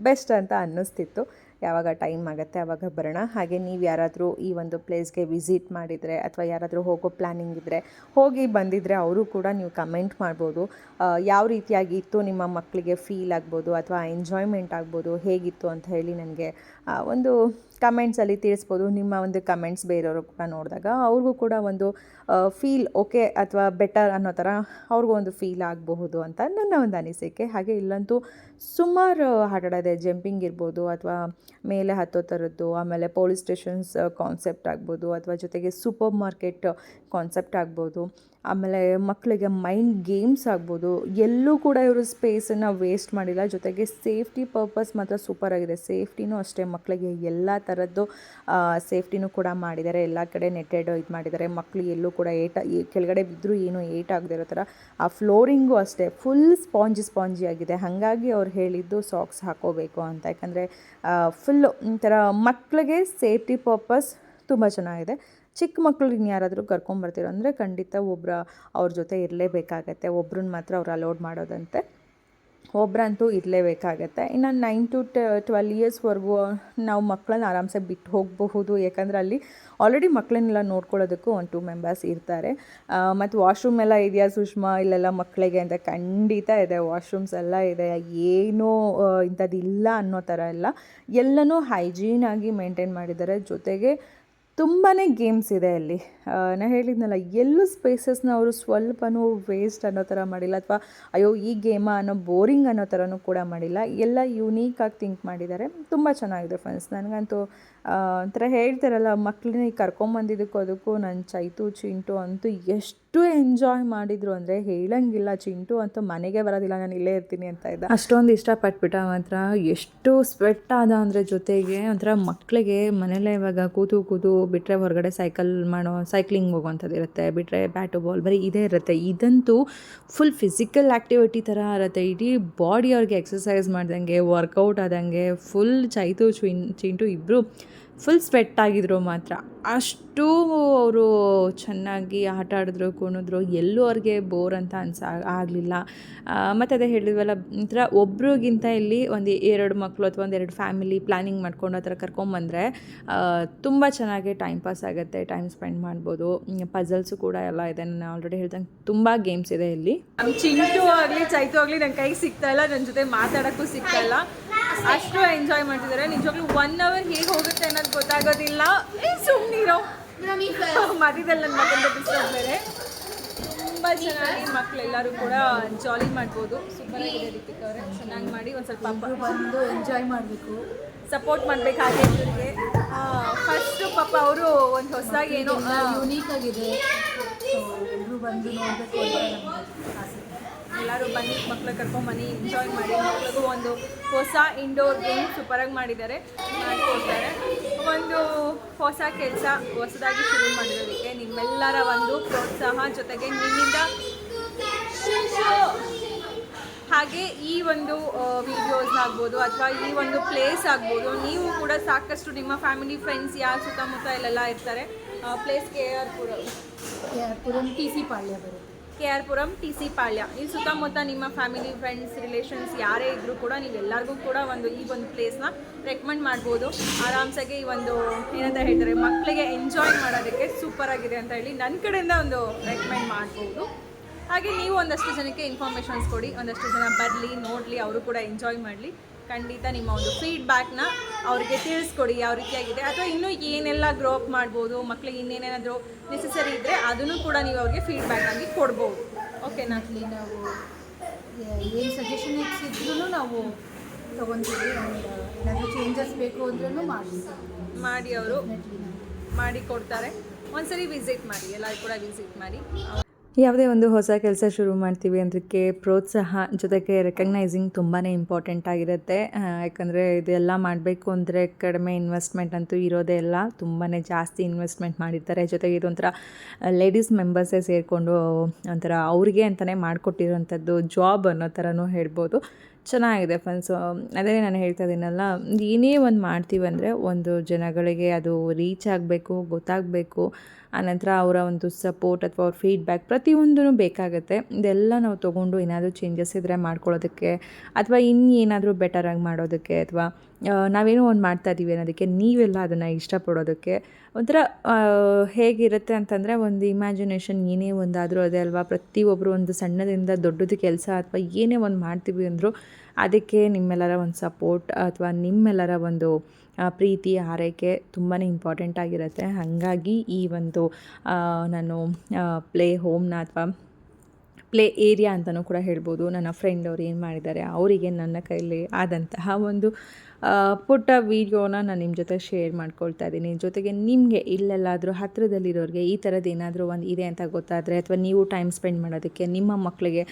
ಬೆಸ್ಟ್ ಅಂತ ಅನ್ನಿಸ್ತಿತ್ತು. ಯಾವಾಗ ಟೈಮ್ ಆಗುತ್ತೆ ಆವಾಗ ಬರೋಣ. ಹಾಗೆ ನೀವು ಯಾರಾದರೂ ಈ ಒಂದು ಪ್ಲೇಸ್ಗೆ ವಿಸಿಟ್ ಮಾಡಿದರೆ ಅಥವಾ ಯಾರಾದರೂ ಹೋಗೋ ಪ್ಲ್ಯಾನಿಂಗ್ ಇದ್ದರೆ ಹೋಗಿ ಬಂದಿದ್ದರೆ ಅವರು ಕೂಡ ನೀವು ಕಮೆಂಟ್ ಮಾಡ್ಬೋದು. ಯಾವ ಯಾವ ರೀತಿಯಾಗಿತ್ತು ನಿಮ್ಮ ಮಕ್ಕಳಿಗೆ ಫೀಲ್ ಆಗ್ಬೋದು ಅಥವಾ ಎಂಜಾಯ್ಮೆಂಟ್ ಆಗ್ಬೋದು, ಹೇಗಿತ್ತು ಅಂತ ಹೇಳಿ ನನಗೆ ಒಂದು ಕಮೆಂಟ್ಸಲ್ಲಿ ತಿಳಿಸ್ಬೋದು, ನಿಮ್ಮ ಒಂದು ಕಮೆಂಟ್ಸ್ ಬೇರೆಯವರು ಕೂಡ ನೋಡಿದಾಗ. ಅವ್ರಿಗೂ ಕೂಡ ಒಂದು ಫೀಲ್ ಓಕೆ ಅಥವಾ ಬೆಟರ್ ಅನ್ನೋ ಥರ ಅವ್ರಿಗೂ ಒಂದು ಫೀಲ್ ಆಗಬಹುದು ಅಂತ ನನ್ನ ಒಂದು ಅನಿಸಿಕೆ. ಹಾಗೆ ಇಲ್ಲಂತೂ ಸುಮಾರು ಆಟಾಡೋದೆ ಜಂಪಿಂಗ್ ಇರ್ಬೋದು ಅಥವಾ ಮೇಲೆ ಹತ್ತೋ ಥರದ್ದು, ಆಮೇಲೆ ಪೊಲೀಸ್ ಸ್ಟೇಷನ್ಸ್ ಕಾನ್ಸೆಪ್ಟ್ ಆಗ್ಬೋದು ಅಥವಾ ಜೊತೆಗೆ ಸೂಪರ್ ಮಾರ್ಕೆಟ್ ಕಾನ್ಸೆಪ್ಟ್ ಆಗ್ಬೋದು. ಆಮೇಲೆ ಮಕ್ಕಳಿಗೆ ಮೈಂಡ್ ಗೇಮ್ಸ್ ಆಗ್ಬೋದು. ಎಲ್ಲೂ ಕೂಡ ಇವರು ಸ್ಪೇಸನ್ನು ವೇಸ್ಟ್ ಮಾಡಿಲ್ಲ. ಜೊತೆಗೆ ಸೇಫ್ಟಿ ಪರ್ಪಸ್ ಮಾತ್ರ ಸೂಪರ್ ಆಗಿದೆ. ಸೇಫ್ಟಿನೂ ಅಷ್ಟೇ ಮಕ್ಕಳಿಗೆ ಎಲ್ಲ ಥರದ್ದು ಸೇಫ್ಟಿನೂ ಕೂಡ ಮಾಡಿದ್ದಾರೆ. ಎಲ್ಲ ಕಡೆ ನೆಟ್ಟೆಡ್ ಇದು ಮಾಡಿದ್ದಾರೆ. ಮಕ್ಕಳು ಎಲ್ಲೂ ಕೂಡ ಏಟ ಕೆಳಗಡೆ ಬಿದ್ದರೂ ಏನೂ ಏಟ್ ಆಗದಿರೋ ಇರೋ ಥರ, ಆ ಫ್ಲೋರಿಂಗು ಅಷ್ಟೇ. ಫುಲ್ ಸ್ಪಾಂಜಿ ಸ್ಪಾಂಜಿ ಆಗಿದೆ. ಹಾಗಾಗಿ ಅವ್ರು ಹೇಳಿದ್ದು ಸಾಕ್ಸ್ ಹಾಕೋಬೇಕು ಅಂತ. ಯಾಕಂದರೆ ಫುಲ್ಲು ಒಂಥರ ಮಕ್ಕಳಿಗೆ ಸೇಫ್ಟಿ ಪರ್ಪಸ್ ತುಂಬ ಚೆನ್ನಾಗಿದೆ. ಚಿಕ್ಕ ಮಕ್ಕಳು ಯಾರಾದರೂ ಕರ್ಕೊಂಬರ್ತೀರೋ ಅಂದರೆ ಖಂಡಿತ ಒಬ್ಬರ ಅವ್ರ ಜೊತೆ ಇರಲೇಬೇಕಾಗತ್ತೆ. ಒಬ್ರನ್ನ ಮಾತ್ರ ಅವ್ರು ಅಲೋಡ್ ಮಾಡೋದಂತೆ. ಒಬ್ಬರಂತೂ ಇರಲೇಬೇಕಾಗತ್ತೆ. ಇನ್ನು ನೈನ್ ಟು ಟ್ವೆಲ್ ಇಯರ್ಸ್ವರೆಗೂ ನಾವು ಮಕ್ಕಳನ್ನ ಆರಾಮ್ಸೆ ಬಿಟ್ಟು ಹೋಗಬಹುದು. ಯಾಕಂದರೆ ಅಲ್ಲಿ ಆಲ್ರೆಡಿ ಮಕ್ಕಳನ್ನೆಲ್ಲ ನೋಡ್ಕೊಳ್ಳೋದಕ್ಕೂ ಒಂದು ಟೂ ಮೆಂಬರ್ಸ್ ಇರ್ತಾರೆ. ಮತ್ತು ವಾಶ್ರೂಮ್ ಎಲ್ಲ ಇದೆಯಾ ಸುಷ್ಮಾ? ಇಲ್ಲೆಲ್ಲ ಮಕ್ಕಳಿಗೆ ಅಂತ ಖಂಡಿತ ಇದೆ. ವಾಶ್ರೂಮ್ಸ್ ಎಲ್ಲ ಇದೆ. ಏನೂ ಇಂಥದ್ದಿಲ್ಲ ಅನ್ನೋ ಥರ ಎಲ್ಲ ಎಲ್ಲನೂ ಹೈಜೀನಾಗಿ ಮೇಂಟೈನ್ ಮಾಡಿದ್ದಾರೆ. ಜೊತೆಗೆ ತುಂಬಾ ಗೇಮ್ಸ್ ಇದೆ ಅಲ್ಲಿ. ನಾನು ಹೇಳಿದ್ನಲ್ಲ, ಎಲ್ಲೂ ಸ್ಪೇಸಸ್ನ ಅವರು ಸ್ವಲ್ಪನೂ ವೇಸ್ಟ್ ಅನ್ನೋ ಥರ ಮಾಡಿಲ್ಲ ಅಥವಾ, ಅಯ್ಯೋ, ಈ ಗೇಮ ಅನ್ನೋ ಬೋರಿಂಗ್ ಅನ್ನೋ ಥರನೂ ಕೂಡ ಮಾಡಿಲ್ಲ. ಎಲ್ಲ ಯುನೀಕಾಗಿ ಥಿಂಕ್ ಮಾಡಿದ್ದಾರೆ. ತುಂಬ ಚೆನ್ನಾಗಿದೆ ಫ್ರೆಂಡ್ಸ್ ನನಗಂತೂ ಒಂಥರ ಹೇಳ್ತಾರಲ್ಲ ಮಕ್ಕಳನ್ನ ಕರ್ಕೊಂಬಂದಿದ್ದಕ್ಕೂ ಅದಕ್ಕೂ ನನ್ನ ಚೈತು, ಚಿಂಟು ಅಂತೂ ಎಷ್ಟು ಎಂಜಾಯ್ ಮಾಡಿದ್ರು ಅಂದರೆ ಹೇಳಂಗಿಲ್ಲ, ಚಿಂಟು ಅಂತೂ ಮನೆಗೆ ಬರೋದಿಲ್ಲ, ನಾನು ಇಲ್ಲೇ ಇರ್ತೀನಿ ಅಂತ ಇದ್ದ. ಅಷ್ಟೊಂದು ಇಷ್ಟಪಟ್ಬಿಟ್ಟ ಮಾತ್ರ ಎಷ್ಟು ಸ್ವೆಟ್ ಆದ ಅಂದರೆ ಜೊತೆಗೆ ಒಂಥರ ಮಕ್ಕಳಿಗೆ ಮನೆಯಲ್ಲೇ ಇವಾಗ ಕೂತು ಕೂತು ಬಿಟ್ಟರೆ ಹೊರಗಡೆ ಸೈಕಲ್ ಮಾಡೋ ಸೈಕ್ಲಿಂಗ್ ಹೋಗೋವಂಥದ್ದು ಇರುತ್ತೆ ಬಿಟ್ಟರೆ ಬ್ಯಾಟು ಬಾಲ್ ಬರೀ ಇದೇ ಇರುತ್ತೆ. ಇದಂತೂ ಫುಲ್ ಫಿಸಿಕಲ್ ಆ್ಯಕ್ಟಿವಿಟಿ ಥರ ಇರುತ್ತೆ. ಇಡೀ ಬಾಡಿ ಅವ್ರಿಗೆ ಎಕ್ಸಸೈಸ್ ಮಾಡ್ದಂಗೆ ವರ್ಕೌಟ್ ಆದಂಗೆ ಫುಲ್ ಚೈತು ಚಿಂಟು ಇಬ್ಬರು ಫುಲ್ ಸ್ವೆಟ್ ಆಗಿದ್ರು ಮಾತ್ರ. ಅಷ್ಟು ಅವರು ಚೆನ್ನಾಗಿ ಆಟ ಆಡಿದ್ರು, ಕುಣಿದ್ರು, ಎಲ್ಲೂ ಅವ್ರಿಗೆ ಬೋರ್ ಅಂತ ಅನ್ಸ ಆಗಲಿಲ್ಲ. ಮತ್ತು ಅದೇ ಹೇಳಿದ್ವಲ್ಲ, ಒಂಥರ ಒಬ್ರಿಗಿಂತ ಇಲ್ಲಿ ಒಂದು ಎರಡು ಮಕ್ಕಳು ಅಥವಾ ಒಂದು ಎರಡು ಫ್ಯಾಮಿಲಿ ಪ್ಲ್ಯಾನಿಂಗ್ ಮಾಡ್ಕೊಂಡು ಆ ಥರ ಕರ್ಕೊಂಬಂದರೆ ತುಂಬ ಚೆನ್ನಾಗಿ ಟೈಮ್ ಪಾಸ್ ಆಗುತ್ತೆ ಟೈಮ್ ಸ್ಪೆಂಡ್ ಮಾಡ್ಬೋದು. ಪಜಲ್ಸು ಕೂಡ ಎಲ್ಲ ಇದೆ. ನಾನು ಆಲ್ರೆಡಿ ಹೇಳ್ದಂಗೆ ತುಂಬ ಗೇಮ್ಸ್ ಇದೆ ಇಲ್ಲಿ. ಚಿಂಟು ಆಗಲಿ, ಚೈತು ಆಗಲಿ ನನ್ನ ಕೈಗೆ ಸಿಗ್ತಾ ಇಲ್ಲ ನನ್ನ ಜೊತೆ ಮಾತಾಡೋಕ್ಕೂ ಸಿಗ್ತಾ ಇಲ್ಲ. ಅಷ್ಟು ಎಂಜಾಯ್ ಮಾಡ್ತಿದ್ದಾರೆ. ನಿಜವಾಗ್ಲೂ ಒನ್ ಅವರ್ ಹೇಗೆ ಹೋಗುತ್ತೆ ಅನ್ನೋದು ಗೊತ್ತಾಗೋದಿಲ್ಲ. ಸುಮ್ಮನಿರೋ ಮಧ್ಯದಲ್ಲಿ ನನ್ನ ಮಗಂದ ಡಿಸ್ಟರ್ಬ್ ಬೇರೆ ತುಂಬ ಚೆನ್ನಾಗಿ ಮಕ್ಕಳೆಲ್ಲರೂ ಕೂಡ ಜಾಲಿ ಮಾಡ್ಬೋದು. ಸೂಪರ್ ಆಗಿದೆ ರೀತಿಕ್ ಅವರೇ. ಚೆನ್ನಾಗಿ ಮಾಡಿ ಒಂದು ಸ್ವಲ್ಪ ಬಂದು ಎಂಜಾಯ್ ಮಾಡಬೇಕು. ಸಪೋರ್ಟ್ ಮಾಡಬೇಕು ಹಾಗೆ ಫಸ್ಟ್ ಫಸ್ಟು ಪಾಪ ಅವರು ಒಂದು ಹೊಸದಾಗಿ ಏನೋ ಯುನೀಕ್ ಆಗಿದೆ. ಎಲ್ಲರೂ ಬಂದು ನೋಡಬೇಕು ಅಂತ ಆಸೆ. ಎಲ್ಲರೂ ಬನ್ನಿ ಕರ್ಕೊಂಡು ಬನ್ನಿ ಎಂಜಾಯ್ ಮಾಡಿ. ಮಕ್ಕಳಿಗೂ ಒಂದು ಹೊಸ ಇಂಡೋರ್ ಗೇಮ್ ಸೂಪರಾಗಿ ಮಾಡಿದ್ದಾರೆ ಮಾಡಿಕೊಡ್ತಾರೆ. ಒಂದು ಹೊಸ ಕೆಲಸ ಹೊಸದಾಗಿ ಶುರು ಮಾಡಿರೋದಕ್ಕೆ ನಿಮ್ಮೆಲ್ಲರ ಒಂದು ಪ್ರೋತ್ಸಾಹ ಜೊತೆಗೆ ನಿಮ್ಮಿಂದ ಹಾಗೆ ಈ ಒಂದು ವಿಡಿಯೋಸ್ ಆಗ್ಬೋದು ಅಥವಾ ಈ ಒಂದು ಪ್ಲೇಸ್ ಆಗ್ಬೋದು. ನೀವು ಕೂಡ ಸಾಕಷ್ಟು ನಿಮ್ಮ ಫ್ಯಾಮಿಲಿ ಫ್ರೆಂಡ್ಸ್ ಯಾರು ಸುತ್ತಮುತ್ತ ಇಲ್ಲೆಲ್ಲ ಇರ್ತಾರೆ. ಪ್ಲೇಸ್ ಕೆ ಆರ್ ಪುರ ಪುರಂ ಟಿ ಸಿ ಪಾಳ್ಯ ಬರುತ್ತೆ. K R Puram T C Palya. ಇಲ್ಲಿ ಸುತ್ತಮುತ್ತ ನಿಮ್ಮ ಫ್ಯಾಮಿಲಿ, ಫ್ರೆಂಡ್ಸ್, ರಿಲೇಷನ್ಸ್ ಯಾರೇ ಇದ್ದರೂ ಕೂಡ ನೀವು ಎಲ್ಲರಿಗೂ ಕೂಡ ಒಂದು ಈ ಒಂದು ಪ್ಲೇಸ್ನ ರೆಕಮೆಂಡ್ ಮಾಡ್ಬೋದು. ಆರಾಮ್ಸಾಗಿ ಈ ಒಂದು ಏನಂತ ಹೇಳ್ತಾರೆ, ಮಕ್ಕಳಿಗೆ ಎಂಜಾಯ್ ಮಾಡೋದಕ್ಕೆ ಸೂಪರ್ ಆಗಿದೆ ಅಂತ ಹೇಳಿ ನನ್ನ ಕಡೆಯಿಂದ ಒಂದು ರೆಕಮೆಂಡ್ ಮಾಡ್ಬೋದು. ಹಾಗೆ ನೀವು ಒಂದಷ್ಟು ಜನಕ್ಕೆ ಇನ್ಫಾರ್ಮೇಷನ್ಸ್ ಕೊಡಿ, ಒಂದಷ್ಟು ಜನ ಬರಲಿ, ನೋಡಲಿ, ಅವರು ಕೂಡ ಎಂಜಾಯ್ ಮಾಡಲಿ. ಖಂಡಿತ ನಿಮ್ಮ ಒಂದು ಫೀಡ್ಬ್ಯಾಕ್ನ ಅವ್ರಿಗೆ ತಿಳಿಸ್ಕೊಡಿ ಯಾವ ರೀತಿಯಾಗಿದೆ. ಅಥವಾ ಇನ್ನೂ ಏನೆಲ್ಲ ಗ್ರೋ ಅಪ್ ಮಾಡ್ಬೋದು ಮಕ್ಕಳಿಗೆ ಇನ್ನೇನೇನಾದರೂ ನೆಸೆಸರಿ ಇದ್ದರೆ ಅದನ್ನು ಕೂಡ ನೀವು ಅವ್ರಿಗೆ ಫೀಡ್ಬ್ಯಾಕ್ ಆಗಿ ಕೊಡ್ಬೋದು. ಓಕೆನಾ ಇಲ್ಲಿ ನಾವು ಏನು ಸಜೆಷನ್ ಇದ್ರೂ ನಾವು ತೊಗೊತೀವಿ. ಏನಾದರೂ ಚೇಂಜಸ್ ಬೇಕು ಅಂದ್ರೂ ಮಾಡಿ ಮಾಡಿ ಅವರು ಮಾಡಿ ಕೊಡ್ತಾರೆ. ಒಂದ್ಸರಿ ವಿಸಿಟ್ ಮಾಡಿ ಎಲ್ಲರೂ ಕೂಡ ವಿಸಿಟ್ ಮಾಡಿ. ಯಾವುದೇ ಒಂದು ಹೊಸ ಕೆಲಸ ಶುರು ಮಾಡ್ತೀವಿ ಅದಕ್ಕೆ ಪ್ರೋತ್ಸಾಹ ಜೊತೆಗೆ ರೆಕಗ್ನೈಸಿಂಗ್ ತುಂಬಾ ಇಂಪಾರ್ಟೆಂಟ್ ಆಗಿರುತ್ತೆ. ಯಾಕಂದರೆ ಇದೆಲ್ಲ ಮಾಡಬೇಕು ಅಂದರೆ ಕಡಿಮೆ ಇನ್ವೆಸ್ಟ್ಮೆಂಟ್ ಅಂತೂ ಇರೋದೇ ಇಲ್ಲ. ತುಂಬಾ ಜಾಸ್ತಿ ಇನ್ವೆಸ್ಟ್ಮೆಂಟ್ ಮಾಡಿರ್ತಾರೆ. ಜೊತೆಗೆ ಇದೊಂಥರ ಲೇಡೀಸ್ ಮೆಂಬರ್ಸೇ ಸೇರಿಕೊಂಡು ಒಂಥರ ಅವ್ರಿಗೆ ಅಂತಲೇ ಮಾಡಿಕೊಟ್ಟಿರೋಂಥದ್ದು ಜಾಬ್ ಅನ್ನೋ ಥರನೂ ಹೇಳ್ಬೋದು. ಚೆನ್ನಾಗಿದೆ ಫ್ರೆಂಡ್ಸು ಅದೇ ನಾನು ಹೇಳ್ತಾ ಇದ್ದೀನಲ್ಲ, ಏನೇ ಒಂದು ಮಾಡ್ತೀವಂದರೆ ಒಂದು ಜನಗಳಿಗೆ ಅದು ರೀಚ್ ಆಗಬೇಕು, ಗೊತ್ತಾಗಬೇಕು. ಆನಂತರ ಅವರ ಒಂದು ಸಪೋರ್ಟ್ ಅಥವಾ ಅವ್ರ ಫೀಡ್ಬ್ಯಾಕ್ ಪ್ರತಿಯೊಂದೂ ಬೇಕಾಗುತ್ತೆ. ಇದೆಲ್ಲ ನಾವು ತೊಗೊಂಡು ಏನಾದರೂ ಚೇಂಜಸ್ ಇದ್ದರೆ ಮಾಡ್ಕೊಳ್ಳೋದಕ್ಕೆ ಅಥವಾ ಇನ್ನೇನಾದರೂ ಬೆಟರಾಗಿ ಮಾಡೋದಕ್ಕೆ ಅಥವಾ ನಾವೇನೋ ಒಂದು ಮಾಡ್ತಾ ಇದ್ದೀವಿ ಅನ್ನೋದಕ್ಕೆ ನೀವೆಲ್ಲ ಅದನ್ನು ಇಷ್ಟಪಡೋದಕ್ಕೆ ಒಂಥರ ಹೇಗಿರುತ್ತೆ ಅಂತಂದರೆ ಒಂದು ಇಮ್ಯಾಜಿನೇಷನ್ ಏನೇ ಒಂದಾದರೂ ಅದೇ ಅಲ್ವಾ? ಪ್ರತಿಯೊಬ್ಬರು ಒಂದು ಸಣ್ಣದಿಂದ ದೊಡ್ಡದು ಕೆಲಸ ಅಥವಾ ಏನೇ ಒಂದು ಮಾಡ್ತೀವಿ ಅಂದರೂ ಅದಕ್ಕೆ ನಿಮ್ಮೆಲ್ಲರ ಒಂದು ಸಪೋರ್ಟ್ ಅಥವಾ ನಿಮ್ಮೆಲ್ಲರ ಒಂದು ಪ್ರೀತಿ, ಆರೈಕೆ ತುಂಬಾ ಇಂಪಾರ್ಟೆಂಟ್ ಆಗಿರುತ್ತೆ. ಹಾಗಾಗಿ ಈ ಒಂದು ನಾನು ಪ್ಲೇ ಹೋಮ್ನ ಅಥವಾ ಪ್ಲೇ ಏರಿಯಾ ಅಂತಲೂ ಕೂಡ ಹೇಳ್ಬೋದು. ನನ್ನ ಫ್ರೆಂಡ್ ಅವ್ರು ಏನು ಮಾಡಿದ್ದಾರೆ, ಅವರಿಗೆ ನನ್ನ ಕೈಯಲ್ಲಿ ಆದಂತಹ ಒಂದು ಪುಟ್ಟ ವೀಡಿಯೋನ ನಾನು ನಿಮ್ಮ ಜೊತೆ ಶೇರ್ ಮಾಡ್ಕೊಳ್ತಾ ಇದ್ದೀನಿ ಜೊತೆಗೆ ನಿಮಗೆ ಇಲ್ಲೆಲ್ಲಾದರೂ ಹತ್ತಿರದಲ್ಲಿರೋರಿಗೆ ಈ ಥರದ್ದು ಏನಾದರೂ ಒಂದು ಇದೆ ಅಂತ ಗೊತ್ತಾದರೆ ಅಥವಾ ನೀವು ಟೈಮ್ ಸ್ಪೆಂಡ್ ಮಾಡೋದಕ್ಕೆ ನಿಮ್ಮ ಮಕ್ಕಳಿಗೆ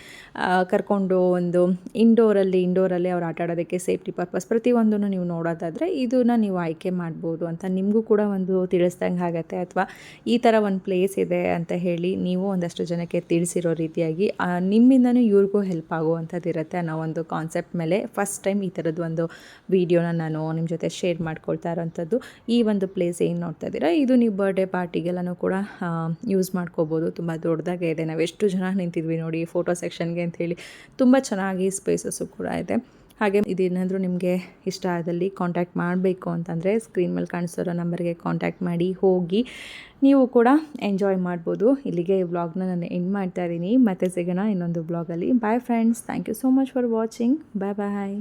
ಕರ್ಕೊಂಡು ಒಂದು ಇಂಡೋರಲ್ಲಿ ಇಂಡೋರಲ್ಲಿ ಅವ್ರು ಆಟ ಆಡೋದಕ್ಕೆ ಸೇಫ್ಟಿ ಪರ್ಪಸ್ ಪ್ರತಿಯೊಂದನ್ನು ನೀವು ನೋಡೋದಾದರೆ ಇದನ್ನ ನೀವು ಆಯ್ಕೆ ಮಾಡ್ಬೋದು ಅಂತ ನಿಮಗೂ ಕೂಡ ಒಂದು ತಿಳಿಸ್ದಂಗೆ ಆಗುತ್ತೆ. ಅಥವಾ ಈ ಥರ ಒಂದು ಪ್ಲೇಸ್ ಇದೆ ಅಂತ ಹೇಳಿ ನೀವು ಒಂದಷ್ಟು ಜನಕ್ಕೆ ತಿಳಿಸಿರೋ ರೀತಿಯಾಗಿ ನಿಮ್ಮಿಂದನೂ ಇವ್ರಿಗೂ ಹೆಲ್ಪ್ ಆಗುವಂಥದ್ದು ಇರುತ್ತೆ ಅನ್ನೋ ಒಂದು ಕಾನ್ಸೆಪ್ಟ್ ಮೇಲೆ ಫಸ್ಟ್ ಟೈಮ್ ಈ ಥರದ್ದು ಒಂದು ವೀಡಿಯೋನ ನಾನು ನಿಮ್ಮ ಜೊತೆ ಶೇರ್ ಮಾಡ್ಕೊಳ್ತಾ ಇರೋಂಥದ್ದು. ಈ ಒಂದು ಪ್ಲೇಸ್ ಏನು ನೋಡ್ತಾ ಇದ್ದೀರಾ? ಇದು ನೀವು ಬರ್ಡೇ ಪಾರ್ಟಿಗೆಲ್ಲನೂ ಕೂಡ ಯೂಸ್ ಮಾಡ್ಕೋಬೋದು. ತುಂಬ ದೊಡ್ಡದಾಗೆ ಇದೆ. ನಾವು ಎಷ್ಟು ಜನ ನಿಂತಿದ್ವಿ ನೋಡಿ ಫೋಟೋ ಸೆಕ್ಷನ್ಗೆ ಅಂಥೇಳಿ ತುಂಬ ಚೆನ್ನಾಗಿ ಸ್ಪೇಸಸ್ಸು ಕೂಡ ಇದೆ. ಹಾಗೆ ಇದೇನಾದರೂ ನಿಮಗೆ ಇಷ್ಟ ಆದಲ್ಲಿ ಕಾಂಟ್ಯಾಕ್ಟ್ ಮಾಡಬೇಕು ಅಂತಂದರೆ ಸ್ಕ್ರೀನ್ ಮೇಲೆ ಕಾಣಿಸ್ತಿರೋ ನಂಬರ್ಗೆ ಕಾಂಟ್ಯಾಕ್ಟ್ ಮಾಡಿ, ಹೋಗಿ. ನೀವು ಕೂಡ ಎಂಜಾಯ್ ಮಾಡ್ಬೋದು. ಇಲ್ಲಿಗೆ ಈ ವ್ಲಾಗ್ನ ನಾನು ಎಂಡ್ ಮಾಡ್ತಾ ಇದ್ದೀನಿ. ಮತ್ತೆ ಸಿಗೋಣ ಇನ್ನೊಂದು ವ್ಲಾಗಲ್ಲಿ bye friends thank you so much for watching bye bye